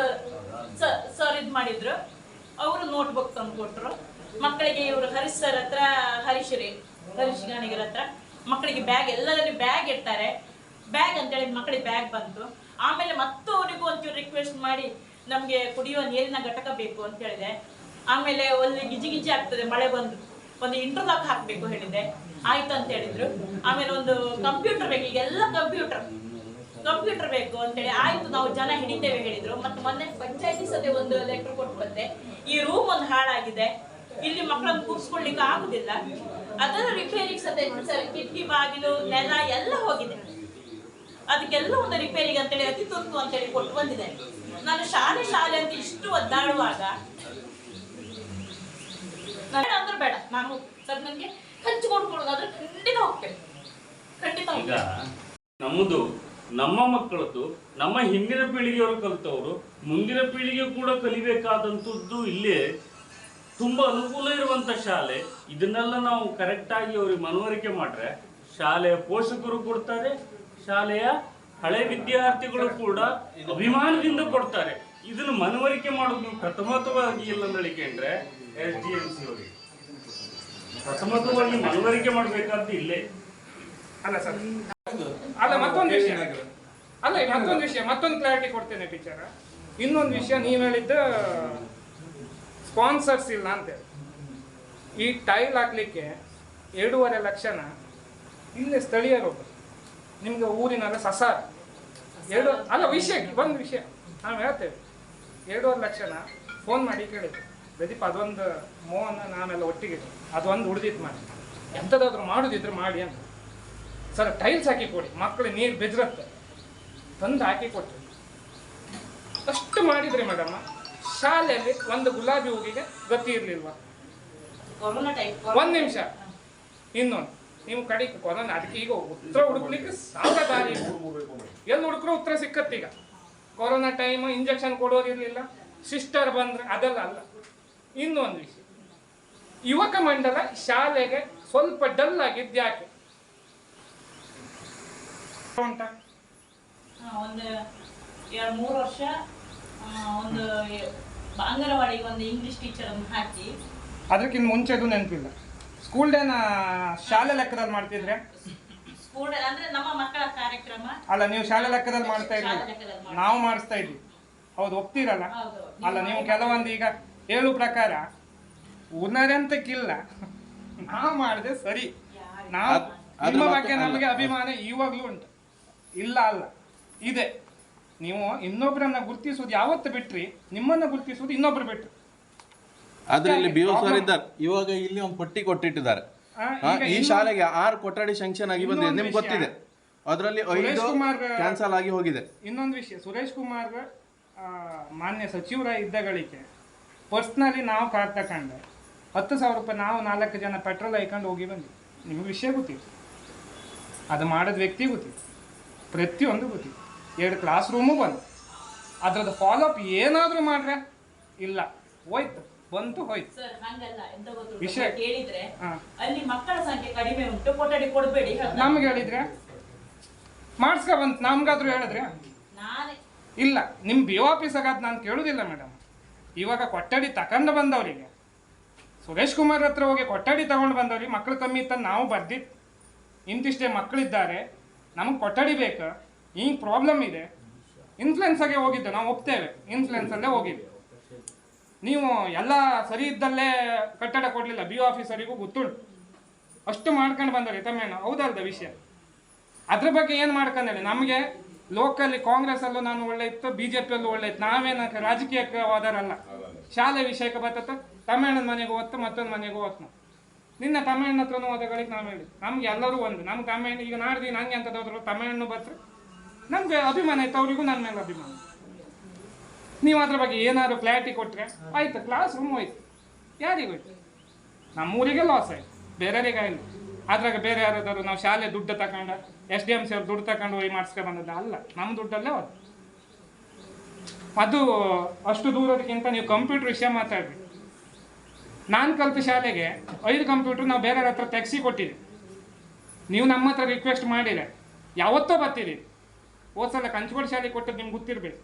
ಸರ್ ಇದು ಮಾಡಿದ್ರು. ಅವರು ನೋಟ್ ಬುಕ್ ತಂದ್ಕೊಟ್ರು. ಮಕ್ಕಳಿಗೆ ಇವರು ಹರೀಶ್ ಸರ್ ಹತ್ರ, ಹರೀಶ್ ರೀ, ಹರೀಶ್ ಗಾಣಿಗರ ಹತ್ರ, ಮಕ್ಕಳಿಗೆ ಬ್ಯಾಗ್ ಎಲ್ಲರಲ್ಲಿ ಬ್ಯಾಗ್ ಇಡ್ತಾರೆ. ಬ್ಯಾಗ್ ಅಂತೇಳಿ ಮಕ್ಕಳಿಗೆ ಬ್ಯಾಗ್ ಬಂತು. ಆಮೇಲೆ ಮತ್ತೂ ಅವರಿಗೂ ಒಂಚೂರು ರಿಕ್ವೆಸ್ಟ್ ಮಾಡಿ, ನಮಗೆ ಕುಡಿಯುವ ನೀರಿನ ಘಟಕ ಬೇಕು ಅಂತ ಹೇಳಿದೆ. ಆಮೇಲೆ ಒಂದು ಗಿಜಿ ಗಿಜಿ ಆಗ್ತದೆ, ಮಳೆ ಬಂದು. ಒಂದು ಇಂಟರ್ಲಾಕ್ ಹಾಕಬೇಕು ಹೇಳಿದೆ ಆಯ್ತು ಅಂತ ಹೇಳಿದ್ರು. ಆಮೇಲೆ ಒಂದು ಕಂಪ್ಯೂಟರ್ ಬೇಕು ಈಗೆಲ್ಲ ಕಂಪ್ಯೂಟರ್ ಕಂಪ್ಯೂಟರ್ ಬೇಕು ಅಂತೇಳಿ ಆಯ್ತು, ನಾವು ಜನ ಹಿಡಿತೇವೆ ಹೇಳಿದ್ರು. ಮತ್ತೆ ಮೊನ್ನೆ ಪಂಚಾಯತಿ ಸದ್ಯ ಒಂದು ಲೆಟರ್ ಕೊಟ್ಟು ಬಂದೆ. ಈ ರೂಮ್ ಒಂದು ಹಾಳಾಗಿದೆ. ಇಲ್ಲಿ ಮಕ್ಕಳನ್ನು ಕೂರಿಸ್ಕೊಳ್ಲಿಕ್ಕೆ ಆಗುದಿಲ್ಲ. ಅದರ ರಿಪೇರಿಗೆ ಸದ್ಯ ಕಿಟಕಿ, ಬಾಗಿಲು, ನೆಲ ಎಲ್ಲ ಹೋಗಿದೆ. ಅದಕ್ಕೆಲ್ಲ ಒಂದು ರಿಪೇರಿಗೆ ಅಂತೇಳಿ ಅತಿ ತುರ್ತು ಅಂತೇಳಿ ಕೊಟ್ಟು ಬಂದಿದೆ. ನಾನು ಶಾಲೆ ಶಾಲೆ ಅಂತ ಇಷ್ಟು ಒದ್ದಾಡುವಾಗ ಅಂದ್ರೆ ಬೇಡ. ನಾನು ಸರ್ ನನಗೆ ಹಂಚಿಕೊಂಡು ಕೊಡೋದಾದ್ರೆ ಖಂಡಿತ ಹೋಗ್ತೇನೆ. ಖಂಡಿತ ಈಗ ನಮ್ಮದು ನಮ್ಮ ಮಕ್ಕಳದ್ದು ನಮ್ಮ ಹಿಂದಿನ ಪೀಳಿಗೆಯವರು ಕಲಿತವರು ಮುಂದಿನ ಪೀಳಿಗೆ ಕೂಡ ಕಲಿಬೇಕಾದಂಥದ್ದು ಇಲ್ಲೇ ತುಂಬ ಅನುಕೂಲ ಇರುವಂಥ ಶಾಲೆ. ಇದನ್ನೆಲ್ಲ ನಾವು ಕರೆಕ್ಟಾಗಿ ಅವ್ರಿಗೆ ಮನವರಿಕೆ ಮಾಡ್ರೆ ಶಾಲೆಯ ಪೋಷಕರು ಕೊಡ್ತಾರೆ ಶಾಲೆಯ ಹಳೆ ವಿದ್ಯಾರ್ಥಿಗಳು ಕೂಡ ಅಭಿಮಾನದಿಂದ ಕೊಡ್ತಾರೆ. ಇದನ್ನು ಮನವರಿಕೆ ಮಾಡೋದು ಪ್ರಥಮತವಾಗಿ ಇಲ್ಲ ಹೇಳಿಕೊಂಡ್ರೆ ಎಸ್ ಡಿ ಎಂ ಸಿ ಅವರಿಗೆ. ಮನವರಿಕೆ ಮಾಡಬೇಕಾದ್ದು ಇಲ್ಲೇ. ಅಲ್ಲ ಸರ್, ಅಲ್ಲ ಮತ್ತೊಂದು ವಿಷಯ. ಅಲ್ಲ ಮತ್ತೊಂದು ವಿಷಯ, ಮತ್ತೊಂದು ಕ್ಲಾರಿಟಿ ಕೊಡ್ತೇನೆ ಟೀಚರ್ ಇನ್ನೊಂದು ವಿಷಯ ನೀವು ಹೇಳಿದ್ದ ಸ್ಪಾನ್ಸರ್ಸ್ ಇಲ್ಲ ಅಂತೇಳಿ ಈ ಟೈಲ್ ಹಾಕ್ಲಿಕ್ಕೆ ಎರಡೂವರೆ ಲಕ್ಷನ ಇಲ್ಲೇ ಸ್ಥಳೀಯರು ನಿಮ್ಗೆ ಊರಿನಲ್ಲ ಸಸಾರ. ಎರಡು, ಅಲ್ಲ, ವಿಷಯ, ಒಂದು ವಿಷಯ ನಾವು ಹೇಳ್ತೇವೆ. ಎರಡೂವರೆ ಲಕ್ಷನ ಫೋನ್ ಮಾಡಿ ಕೇಳಿದ್ವಿ ಪ್ರದೀಪ್ ಅದೊಂದು ಮೋಹನ ನಾನೆಲ್ಲ ಒಟ್ಟಿಗೆ ಅದೊಂದು ಉಳಿದಿತ್ತು ಮಾಡಿ ಎಂಥದಾದ್ರೂ ಮಾಡುದಿದ್ರೆ ಮಾಡಿ ಅಂತ. ಸರ್ ಟೈಲ್ಸ್ ಹಾಕಿ ಕೊಡಿ. ಮಕ್ಕಳು ನೀರು ಬೆದರತ್ತೆ ತಂದು ಹಾಕಿ ಕೊಟ್ರಿ. ಅಷ್ಟು ಮಾಡಿದ್ರಿ ಮೇಡಮ್ಮ ಶಾಲೆಯಲ್ಲಿ ಒಂದು ಗುಲಾಬಿ ಹೂವಿಗೆ ಗತಿ ಇರಲಿಲ್ವ? ಒಂದು ನಿಮಿಷ. ಇನ್ನೊಂದು. ನೀವು ಕಡಿ ಕೊರೋನಾ ಅದಕ್ಕೆ ಈಗ ಉತ್ತರ ಹುಡುಕ್ಲಿಕ್ಕೆ ಸಾವಿರ ದಾರಿ. ಎಲ್ಲಿ ಹುಡುಕ್ರು ಉತ್ತರ ಸಿಕ್ಕತ್ತೀಗ? ಕೊರೋನಾ ಟೈಮ್ ಇಂಜೆಕ್ಷನ್ ಕೊಡೋರಿರ್ಲಿಲ್ಲ ಸಿಸ್ಟರ್ ಬಂದ್ರೆ ಅದೆಲ್ಲ ಅಲ್ಲ. ಇನ್ನೊಂದು ವಿಷಯ. ಯುವಕ ಮಂಡಲ ಶಾಲೆಗೆ ಸ್ವಲ್ಪ ಡಲ್ ಆಗಿದ್ದು ಯಾಕೆ? ಉಂಟಾ ಒಂದು ಎರಡು ಮೂರು ವರ್ಷ ಒಂದು ಅಂಗನವಾಡಿಗೆ ಒಂದು ಇಂಗ್ಲಿಷ್ ಟೀಚರ್ ಅನ್ನು ಹಾಕಿ. ಅದಕ್ಕಿಂತ ಮುಂಚೆದು ನೆನಪಿಲ್ಲ. ಸ್ಕೂಲ್ ಡೇನ ಶಾಲೆ ಲೆಕ್ಕದಲ್ಲಿ ಮಾಡ್ತಿದ್ರೆ? ಸ್ಕೂಲ್ ಅಂದ್ರೆ ನಮ್ಮ ಮಕ್ಕಳ ಕಾರ್ಯಕ್ರಮ. ಅಲ್ಲ ನೀವು ಶಾಲೆ ಲೆಕ್ಕದಲ್ಲಿ ಮಾಡ್ತಾ ನಾವು ಮಾಡಿಸ್ತಾ ಇದ್ವಿ ಹೌದು ಒಪ್ತೀರಲ್ಲ? ಅಲ್ಲ ನೀವು ಕೆಲವೊಂದು ಈಗ ಹೇಳು ಪ್ರಕಾರ ಉನರಂತಕ್ಕಿಲ್ಲ ನಾವು ಮಾಡಿದೆ ಸರಿ. ನಾವು ನಿಮ್ಮ ಬಗ್ಗೆ. ನಮಗೆ ಅಭಿಮಾನ ಇವಾಗ್ಲೂ ಉಂಟು. ಇಲ್ಲ ಅಲ್ಲ. ಇದೆ. ನೀವು ಇನ್ನೊಬ್ಬರನ್ನ ಗುರುತಿಸೋದು ಯಾವತ್ತು ಬಿಟ್ರಿ ನಿಮ್ಮನ್ನ ಗುರುತಿಸೋದು ಇನ್ನೊಬ್ರು ಬಿಟ್ರು. ಅದರಲ್ಲಿ ಬಿ. ಸರ್ ಇದ್ದಾರೆ. ಇವಾಗ ಇಲ್ಲಿ ಒಂದು ಪಟ್ಟಿ ಕೊಟ್ಟಿಟ್ಟಿದ್ದಾರೆ. ಈ ಶಾಲೆಗೆ ಆರು ಕೊಠಡಿ ಶಂಕ್ಷನ್ ಆಗಿ ಬಂದಿದೆ. ನಿಮ್ಗೆ ಗೊತ್ತಿದೆ. ಅದರಲ್ಲಿ ಐದು ಕ್ಯಾನ್ಸಲ್ ಆಗಿ ಹೋಗಿದೆ. ಇನ್ನೊಂದು ವಿಷಯ. ಸುರೇಶ್ ಕುಮಾರ್ ಆ, ಮಾನ್ಯ ಸಚಿವರ ಇದ್ದಗಳಿಗೆ ಪರ್ಸ್ನಲಿ ನಾವು ಕಾರ್ ತಗೊಂಡು ಹತ್ತು ಸಾವಿರ ರೂಪಾಯಿ ನಾವು ನಾಲ್ಕು ಜನ ಪೆಟ್ರೋಲ್ ಹಾಕೊಂಡು ಹೋಗಿ ಬಂದ್ವಿ. ನಿಮ್ಗೆ ವಿಷಯ ಗೊತ್ತಿತ್ತು ಅದು ಮಾಡಿದ ವ್ಯಕ್ತಿ ಗೊತ್ತಿತ್ತು ಪ್ರತಿಯೊಂದು ಗೊತ್ತಿತ್ತು ಎರಡು ಕ್ಲಾಸ್ ರೂಮು ಬಂದು ಅದ್ರದ್ದು ಫಾಲೋಅಪ್ ಏನಾದರೂ ಮಾಡ್ರೆ ಇಲ್ಲ. ಹೋಯ್ತು. ಬಂತು ಹೋಯ್ತು. ವಿಷಯ- ಕೇಳಿದ್ರೆ ಅಲ್ಲಿ ಮಕ್ಕಳ ಸಂಖ್ಯೆ ಕಡಿಮೆ ಉಂಟು. ಕೊಠಡಿ ಕೊಡಬೇಡಿ ನಮ್ಗೆ ಹೇಳಿದ್ರೆ? ಮಾಡಿಸ್ಕೊ ಬಂತು. ನಮ್ಗಾದ್ರೂ ಹೇಳಿದ್ರೆ? ಇಲ್ಲ. ನಿಮ್ಮ ಬಿ ಆಫೀಸಾಗಾದ್ ನಾನು ಕೇಳೋದಿಲ್ಲ ಮೇಡಮ್ ಇವಾಗ ಕೊಠಡಿ ತಗೊಂಡು ಬಂದವರಿಗೆ. ಸುರೇಶ್ ಕುಮಾರ್ ಹತ್ರ ಹೋಗಿ ಕೊಠಡಿ ತಗೊಂಡು ಬಂದವ್ರಿಗೆ ಮಕ್ಕಳು ಕಮ್ಮಿ ಇತ್ತ ನಾವು ಬರ್ದಿತ್ತು ಇಂತಿಷ್ಟೇ ಮಕ್ಕಳಿದ್ದಾರೆ ನಮಗೆ ಕೊಠಡಿ ಬೇಕು, ಈ ಪ್ರಾಬ್ಲಮ್ ಇದೆ. ಇನ್ಫ್ಲುಯೆನ್ಸಾಗೆ ಹೋಗಿದ್ದು, ನಾವು ಒಪ್ತೇವೆ. ಇನ್ಫ್ಲುಯೆನ್ಸಲ್ಲೇ ಹೋಗಿದ್ದು. ನೀವು ಎಲ್ಲ ಸರಿ ಇದ್ದಲ್ಲೇ ಕಟ್ಟಡ ಕೊಡಲಿಲ್ಲ, ಬಿ ಆಫೀಸರಿಗೂ ಗೊತ್ತುಂಟು. ಅಷ್ಟು ಮಾಡ್ಕೊಂಡು ಬಂದವ್ರಿ ತಮ್ಮೇನು ಹೌದಲ್ದ ವಿಷಯ? ಅದ್ರ ಬಗ್ಗೆ ಏನು ಮಾಡ್ಕೊಂಡೇಳಿ ನಮಗೆ ಲೋಕಲ್ಲಿ ಕಾಂಗ್ರೆಸ್ ಅಲ್ಲೂ ನಾನು ಒಳ್ಳೆ ಇತ್ತು ಬಿ ಜೆ ಪಿಯಲ್ಲೂ ಒಳ್ಳೆ ಇತ್ತು. ನಾವೇನ ರಾಜಕೀಯಕ್ಕೆ ಹೋದರಲ್ಲ ಶಾಲೆ ವಿಷಯಕ್ಕೆ ಬರ್ತತ್ತ ತಮಿಳಿನ ಮನೆಗೆ ಹೋಗ್ತು, ಮತ್ತೊಂದು ಮನೆಗೆ ನಾವು ನಿನ್ನ ತಮಿಳ್ನ ಹತ್ರನೂ ಹೋದಗಳಿಗೆ ನಾವು ಹೇಳಿ ನಮ್ಗೆ ಎಲ್ಲರೂ ಒಂದು. ನಮ್ಗೆ ತಮಿಳ್, ಈಗ ನಾಡ್ದು ನಂಗೆ ಅಂತ ಹೋದ್ರು ತಮಿಳನ್ನು ಬರ್ತರೆ. ನಮ್ಗೆ ಅಭಿಮಾನ ಇತ್ತು, ಅವರಿಗೂ ನನ್ನ ಮೇಲೆ ಅಭಿಮಾನ. ನೀವು ಅದ್ರ ಬಗ್ಗೆ ಏನಾದ್ರು ಕ್ಲಾರಿಟಿ ಕೊಟ್ಟರೆ ಆಯ್ತು ಕ್ಲಾಸ್ ರೂಮ್ ಹೋಯ್ತು. ಯಾರಿಗೆ ನಮ್ಮೂರಿಗೆ ಲಾಸ್ ಆಯ್ತು. ಬೇರೆಯವರಿಗೆ ಇಲ್ಲ ಅದ್ರಾಗ ಬೇರೆ ಯಾರಾದರೂ ನಾವು ಶಾಲೆ ದುಡ್ಡು ತಗೊಂಡ ಎಸ್ ಡಿ ಎಂ ಸಿ ಅವ್ರು ದುಡ್ಡು ತಗೊಂಡು ಹೋಗಿ ಮಾಡಿಸ್ಕೊಂಡು ಅಲ್ಲ, ನಮ್ಮ ದುಡ್ಡಲ್ಲೇ ಅದು ಅದು ಅಷ್ಟು ದೂರದಕ್ಕಿಂತ ನೀವು ಕಂಪ್ಯೂಟರ್ ವಿಷಯ ಮಾತಾಡ್ರಿ. ನಾನು ಕಲ್ಪ ಶಾಲೆಗೆ ಐದು ಕಂಪ್ಯೂಟರ್ ನಾವು ಬೇರೆಯವ್ರ ಹತ್ರ ತೆಗ್ಸಿ ಕೊಟ್ಟಿದ್ದೀವಿ ನೀವು ನಮ್ಮ ಹತ್ರ ರಿಕ್ವೆಸ್ಟ್ ಮಾಡಿದ್ರೆ ಯಾವತ್ತೋ ಬರ್ತೀರಿ. ಹೋದ ಸಲ ಶಾಲೆಗೆ ಶಾಲೆ ಕೊಟ್ಟದ್ದು ನಿಮ್ಗೆ ಗೊತ್ತಿರಬೇಕು.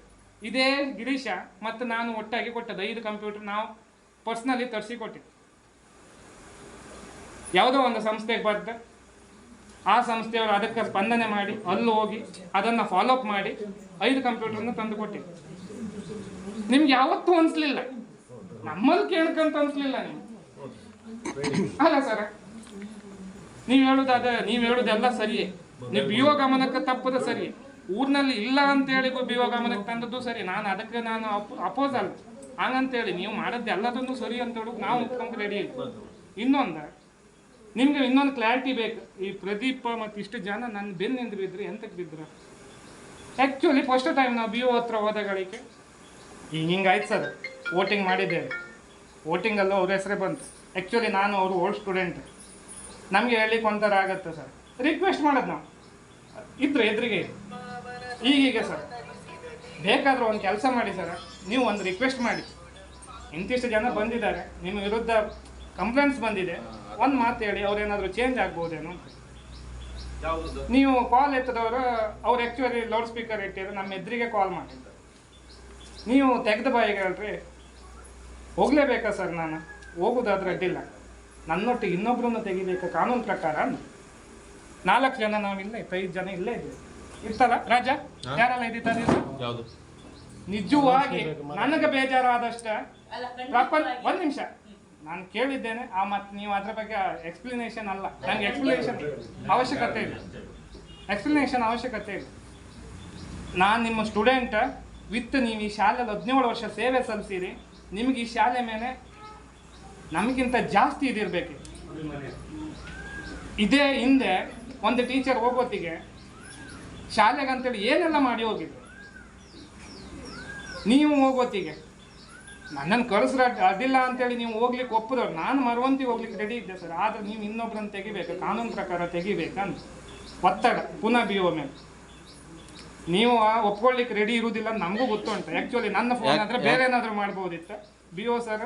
ಇದೇ ಗಿರೀಶ ಮತ್ತು ನಾನು ಒಟ್ಟಾಗಿ ಕೊಟ್ಟದ್ದು ಐದು ಕಂಪ್ಯೂಟರ್ ನಾವು ಪರ್ಸ್ನಲಿ ತರಿಸಿ ಕೊಟ್ಟಿದ್ದು. ಯಾವುದೋ ಒಂದು ಸಂಸ್ಥೆಗೆ ಬರ್ದ ಆ ಸಂಸ್ಥೆಯವರು ಅದಕ್ಕೆ ಸ್ಪಂದನೆ ಮಾಡಿ, ಅಲ್ಲಿ ಹೋಗಿ ಅದನ್ನು ಫಾಲೋಅಪ್ ಮಾಡಿ ಐದು ಕಂಪ್ಯೂಟರ್ನ ತಂದು ಕೊಟ್ಟಿದ್ದು ನಿಮ್ಗೆ ಯಾವತ್ತೂ ಅನಿಸ್ಲಿಲ್ಲ. ನಮ್ಮಲ್ಲಿ ಕೇಳ್ಕಂತ ಅನಿಸ್ಲಿಲ್ಲ ನೀವು. ಅಲ್ಲ ಸರ ನೀವು ಹೇಳುದಾದ, ನೀವು ಹೇಳುದೆಲ್ಲ ಸರಿಯೇ. ನೀವು ಬಿಯೋ ಗಮನಕ್ಕೆ ತಪ್ಪದ ಸರಿ ಊರಿನಲ್ಲಿ ಇಲ್ಲ ಅಂತೇಳಿ ಬಿಯೋ ಗಮನಕ್ಕೆ ತಂದದ್ದು ಸರಿ ನಾನು ಅದಕ್ಕೆ ನಾನು ಅಪೋಸ್ ಅಲ್ಲ. ಹಂಗಂತೇಳಿ ನೀವು ಮಾಡಿದ್ದು ಎಲ್ಲದನ್ನು ಸರಿ ಅಂತ ಹೇಳಿ ನಾವು ಒಪ್ಕೊಂಡ್ ರೆಡಿ ಇನ್ನೊಂದು ನಿಮ್ಗೆ ಇನ್ನೊಂದು ಕ್ಲಾರಿಟಿ ಬೇಕು. ಈ ಪ್ರದೀಪ ಮತ್ತು ಇಷ್ಟು ಜನ ನನ್ನ ಬೆನ್ನಿಂದ ಬಿದ್ದರು ಎಂತಕ್ಕೆ ಬಿದ್ದರು ಆ್ಯಕ್ಚುಲಿ ಫಸ್ಟ್ ಟೈಮ್ ನಾವು ಬಿ ಓ ಹತ್ರ ಓದಗಳಿಕೆ ಈಗ ಹಿಂಗಾಯ್ತು ಸರ್. ವೋಟಿಂಗ್ ಮಾಡಿದ್ದೇವೆ. ವೋಟಿಂಗಲ್ಲೂ ಅವ್ರ ಹೆಸರೇ ಬಂತು. ಆ್ಯಕ್ಚುಲಿ ನಾನು ಅವರು ಓಲ್ಡ್ ಸ್ಟೂಡೆಂಟ್ ನಮಗೆ ಹೇಳಲಿಕ್ಕೆ ಒಂಥರ ಆಗತ್ತೆ ಸರ್. ರಿಕ್ವೆಸ್ಟ್ ಮಾಡೋದು ನಾವು. ಇದ್ರೆ ಎದುರಿಗೆ. ಈಗೀಗ ಸರ್. ಬೇಕಾದರೂ ಒಂದು ಕೆಲಸ ಮಾಡಿ ಸರ್. ನೀವು ಒಂದು ರಿಕ್ವೆಸ್ಟ್ ಮಾಡಿ. ಇಂತಿಷ್ಟು ಜನ ಬಂದಿದ್ದಾರೆ. ನಿಮ್ಮ ವಿರುದ್ಧ ಕಂಪ್ಲೇಂಟ್ಸ್ ಬಂದಿದೆ. ಒಂದು ಮಾತು ಹೇಳಿ ಅವ್ರೇನಾದರೂ ಚೇಂಜ್ ಆಗ್ಬೋದೇನೋ ಯಾವುದು? ನೀವು ಕಾಲ್ ಎತ್ತದವರು ಅವ್ರು ಆ್ಯಕ್ಚುಲಿ ಲೌಡ್ ಸ್ಪೀಕರ್ ಇಟ್ಟಿದ್ರು ನಮ್ಮ ಎದುರಿಗೆ ಕಾಲ್ ಮಾಡಿದ್ರು ನೀವು ತೆಗೆದ ಬಾಯಿಗೆ ಹೇಳ್ರಿ. ಹೋಗಲೇಬೇಕಾ ಸರ್ ನಾನು? ಹೋಗೋದಾದ್ರೆ ಅಡ್ಡಿಲ್ಲ. ನನ್ನೊಟ್ಟಿಗೆ ಇನ್ನೊಬ್ಬರನ್ನು ತೆಗಿಬೇಕು ಕಾನೂನು ಪ್ರಕಾರ ನಾಲ್ಕು ಜನ ನಾವಿಲ್ಲ ಇತ್ತು ಐದು ಜನ ಇಲ್ಲೇ ಇದ್ದೀವಿ. ಇರ್ತಲ್ಲ ರಾಜ ಯಾರೆಲ್ಲ ಇದ್ದೀವಿ ಯಾವುದು? ನಿಜವಾಗಿ ನನಗೆ ಬೇಜಾರಾದಷ್ಟ. ಪ್ರಪಂಚ ಒಂದು ಒಂದ್ ನಿಮಿಷ. ನಾನು ಕೇಳಿದ್ದೇನೆ, ಆ ಮತ್ತೆ ನೀವು ಅದ್ರ ಬಗ್ಗೆ ಎಕ್ಸ್ಪ್ಲನೇಷನ್ ಅಲ್ಲ. ನನಗೆ ಎಕ್ಸ್ಪ್ಲನೇಷನ್ ಅವಶ್ಯಕತೆ ಇಲ್ಲ. ಎಕ್ಸ್ಪ್ಲನೇಷನ್ ಅವಶ್ಯಕತೆ ಇಲ್ಲ. ನಾನು ನಿಮ್ಮ ಸ್ಟೂಡೆಂಟ್ ವಿತ್ ನೀವು ಈ ಶಾಲೆಯಲ್ಲಿ ಹದಿನೇಳು ವರ್ಷ ಸೇವೆ ಸಲ್ಲಿಸಿರಿ, ನಿಮಗೆ ಈ ಶಾಲೆ ಮೇಲೆ ನಮಗಿಂತ ಜಾಸ್ತಿ ಇದಿರಬೇಕು ಇದೇ ಹಿಂದೆ ಒಂದು ಟೀಚರ್ ಹೋಗೋತ್ತಿಗೆ ಶಾಲೆಗಂತೇಳಿ ಏನೆಲ್ಲ ಮಾಡಿ ಹೋಗಿದ್ರು ನೀವು ಹೋಗೋತ್ತಿಗೆ ನನ್ನನ್ನು ಕಳಿಸ್ರ ಅದಿಲ್ಲ ಅಂತೇಳಿ ನೀವು ಹೋಗ್ಲಿಕ್ಕೆ ಒಪ್ಪದವ್ರು. ನಾನು ಮರವಂತಿ ಹೋಗ್ಲಿಕ್ಕೆ ರೆಡಿ ಇದ್ದೆ ಸರ್. ಆದ್ರೆ ನೀವು ಇನ್ನೊಬ್ರನ್ನ ತೆಗಿಬೇಕು. ಕಾನೂನು ಪ್ರಕಾರ ತೆಗಿಬೇಕಂತ. ಒತ್ತಡ ಪುನಃ ಬಿ ಒ ಮೇಲೆ. ನೀವು ಆ ಒಪ್ಕೊಳ್ಳಿಕ್ಕೆ ರೆಡಿ ಇರುವುದಿಲ್ಲ ನಮಗೂ ಗೊತ್ತುಂಟು. ಆ್ಯಕ್ಚುಲಿ ನನ್ನ ಫೋನ್ ಆದ್ರೆ ಬೇರೆ ಏನಾದರೂ ಮಾಡ್ಬೋದಿತ್ತು? ಬಿ ಒ ಸರ್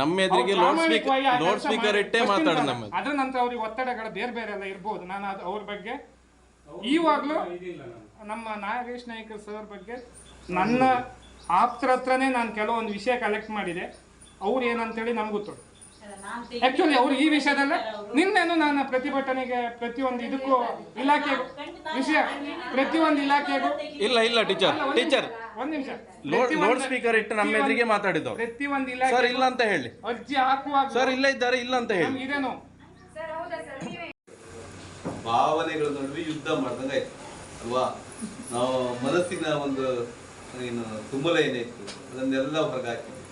ನಮ್ಮ ಎದುರಿಗೆ ಲೌಡ್ ಸ್ಪೀಕರ್ ಇಟ್ಟೇ ನಮ್ಮ. ಅದ್ರ ನಂತರ ಅವ್ರಿಗೆ ಒತ್ತಡಗಳು ಬೇರೆ ಬೇರೆ ಎಲ್ಲ ಇರ್ಬೋದು. ನಾನು ಅದು ಅವ್ರ ಬಗ್ಗೆ ಈವಾಗಲೂ ನಮ್ಮ ನಾಗೇಶ್ ನಾಯ್ಕರ್ ಸರ್ ಬಗ್ಗೆ ನನ್ನ ಆಪ್ತರ ಹತ್ರನೇ ನಾನು ಕೆಲವೊಂದು ವಿಷಯ ಕಲೆಕ್ಟ್ ಮಾಡಿದೆ. ಅವ್ರು ಏನಂತೇಳಿ ನಮ್ಗೆ ತೆಗಿ- ಆಕ್ಚುಲಿ ಅವ್ರು ಈ ವಿಷಯದಲ್ಲೇ ನಿನ್ನೆನು ನಾನು ಪ್ರತಿಭಟನೆಗೆ ಪ್ರತಿಯೊಂದು ಇದಕ್ಕೂ ಇಲಾಖೆಗೂ ವಿಷಯ ಪ್ರತಿಯೊಂದು ಇಲಾಖೆಗೂ ಇಲ್ಲ ಇಲ್ಲ ಟೀಚರ್ ಟೀಚರ್ ಒಂದ್ ನಿಮಿಷ ಲೋಡ್ ಸ್ಪೀಕರ್ ಇಟ್ಟು ನಮ್ಮ ಎದುರಿಗೆ ಮಾತಾಡಿದ್ದು ಪ್ರತಿಯೊಂದು ಸರ್ ಇಲಾಖೆ ಇಲ್ಲ ಅಂತ ಹೇಳಿ. ಅರ್ಜಿ ಹಾಕುವಾಗ ಸರ್ ಇಲ್ಲ ಇದ್ದಾರೆ ಇಲ್ಲ ಅಂತ ಹೇಳಿ. ನಮ್ಗೆ ಇದೇನು ಸರ್ ಹೌದಾ ಸರ್ ಭಾವನೆಗಳ ನಡುವೆ ಯುದ್ಧ ಮಾಡ್ದಂಗೆ ಆಯ್ತು ಅಲ್ವಾ? ನಾವು ಮನಸ್ಸಿನ ಒಂದು ಏನು ತುಂಬಲ ಏನಿತ್ತು ಅದನ್ನೆಲ್ಲ ಹೊರಗೆ ಹಾಕಿದ್ವಿ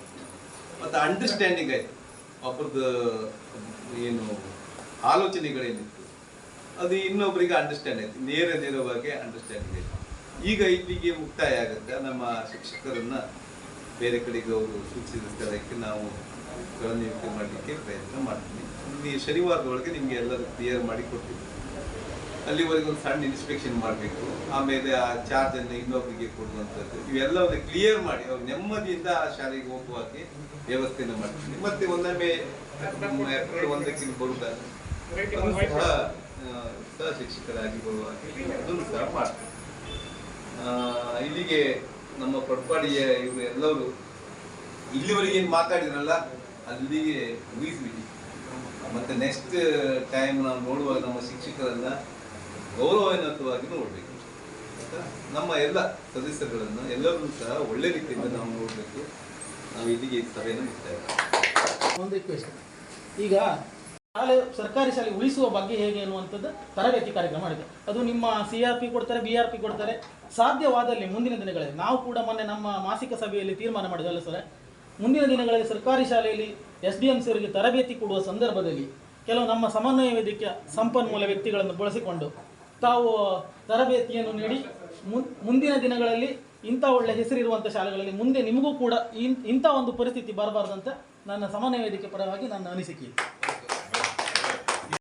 ಮತ್ತು ಅಂಡರ್ಸ್ಟ್ಯಾಂಡಿಂಗ್ ಆಯಿತು. ಒಬ್ರದ್ದು ಏನು ಆಲೋಚನೆಗಳೇನಿತ್ತು, ಅದು ಇನ್ನೊಬ್ಬರಿಗೆ ಅಂಡರ್ಸ್ಟ್ಯಾಂಡ್ ಆಯಿತು. ನೇರ ನೇರವಾಗಿ ಅಂಡರ್ಸ್ಟ್ಯಾಂಡಿಂಗ್ ಆಯಿತು. ಈಗ ಇಲ್ಲಿಗೆ ಮುಕ್ತಾಯ ಆಗುತ್ತೆ. ನಮ್ಮ ಶಿಕ್ಷಕರನ್ನು ಬೇರೆ ಕಡೆಗೆ ಅವರು ಸೂಚಿಸಿದ ಸ್ಥಳಕ್ಕೆ ನಾವು ನಿಯುಕ್ತಿ ಮಾಡಲಿಕ್ಕೆ ಪ್ರಯತ್ನ ಮಾಡ್ತೀನಿ ಇಲ್ಲಿ ಶನಿವಾರದೊಳಗೆ ನಿಮಗೆ ಎಲ್ಲರೂ ಕ್ಲಿಯರ್ ಮಾಡಿ ಕೊಡ್ತೀವಿ. ಅಲ್ಲಿವರೆಗೆ ಒಂದು ಸಣ್ಣ ಇನ್ಸ್ಪೆಕ್ಷನ್ ಮಾಡಬೇಕು. ಆಮೇಲೆ ಆ ಚಾರ್ಜ್ ಅನ್ನು ಇನ್ನೊಬ್ಬರಿಗೆ ಕೊಡುವಂಥದ್ದು. ಇವೆಲ್ಲವನ್ನು ಕ್ಲಿಯರ್ ಮಾಡಿ, ಅವ್ರು ನೆಮ್ಮದಿಯಿಂದ ಆ ಶಾಲೆಗೆ ಹೋಗುವಾಗೆ ವ್ಯವಸ್ಥೆಯನ್ನು ಮಾಡ್ತೀನಿ. ಮತ್ತೆ ಒಂದೊಮ್ಮೆ ಏಪ್ರಿಲ್ ಒಂದಕ್ಕೆ ಅದನ್ನು ಸಹ ಶಿಕ್ಷಕರಾಗಿ ಬರುವ ಹಾಗೆ ಅದನ್ನು ಸಹ ಮಾಡ್ತೀನಿ. ಇಲ್ಲಿಗೆ ನಮ್ಮ ಪಡ್ಪಾಡಿಯ ಇವರು ಎಲ್ಲರೂ ಇಲ್ಲಿವರೆಗೆ ಏನು ಮಾತಾಡಿದ್ರಲ್ಲ, ಅಲ್ಲಿಗೆ ಮುಗಿಸ್ಬಿಡಿ. ಮತ್ತೆ ನೆಕ್ಸ್ಟ್ ಟೈಮ್ ನಾವು ನೋಡುವಾಗ ನಮ್ಮ ಶಿಕ್ಷಕರನ್ನ ಗೌರವಯುತವಾಗಿ ನೋಡಬೇಕು? ನಮ್ಮ ಎಲ್ಲ ಸದಸ್ಯರುಗಳನ್ನು ಎಲ್ಲರೂ ಸಹ ಒಳ್ಳೆ ರೀತಿಯಿಂದ ನಾವು ನೋಡಬೇಕು. ನಾವು ಇಲ್ಲಿಗೆ ಸಭೆಯನ್ನು. ಒಂದು ರಿಕ್ವೆಸ್ಟ್ ಈಗ ಶಾಲೆ, ಸರ್ಕಾರಿ ಶಾಲೆ ಉಳಿಸುವ ಬಗ್ಗೆ ಹೇಗೆ ಅನ್ನುವಂಥದ್ದು ತರಬೇತಿ ಕಾರ್ಯಕ್ರಮ ಮಾಡಿದೆ ಅದು ನಿಮ್ಮ ಸಿ ಆರ್ ಪಿ ಕೊಡ್ತಾರೆ ಬಿ ಆರ್ ಪಿ ಕೊಡ್ತಾರೆ. ಸಾಧ್ಯವಾದಲ್ಲಿ ಮುಂದಿನ ದಿನಗಳಲ್ಲಿ, ನಾವು ಕೂಡ ಮೊನ್ನೆ ನಮ್ಮ ಮಾಸಿಕ ಸಭೆಯಲ್ಲಿ ತೀರ್ಮಾನ ಮಾಡಿದಲ್ಲ ಸರ್, ಮುಂದಿನ ದಿನಗಳಲ್ಲಿ ಸರ್ಕಾರಿ ಶಾಲೆಯಲ್ಲಿ ಎಸ್ ಡಿ ಎಂ ಸಿ ಅವರಿಗೆ ತರಬೇತಿ ಕೊಡುವ ಸಂದರ್ಭದಲ್ಲಿ ಕೆಲವು ನಮ್ಮ ಸಮನ್ವಯ ವೇದಿಕೆಯ ಸಂಪನ್ಮೂಲ ವ್ಯಕ್ತಿಗಳನ್ನು ಬಳಸಿಕೊಂಡು ತಾವು ತರಬೇತಿಯನ್ನು ನೀಡಿ ಮುಂದಿನ ದಿನಗಳಲ್ಲಿ ಇಂಥ ಒಳ್ಳೆ ಹೆಸರಿರುವಂಥ ಶಾಲೆಗಳಲ್ಲಿ ಮುಂದೆ ನಿಮಗೂ ಕೂಡ ಇಂಥ ಒಂದು ಪರಿಸ್ಥಿತಿ ಬರಬಾರ್ದಂತ ನನ್ನ ಸಮನ್ವಯ ವೇದಿಕೆ ಪರವಾಗಿ ನನ್ನ ಅನಿಸಿಕೆ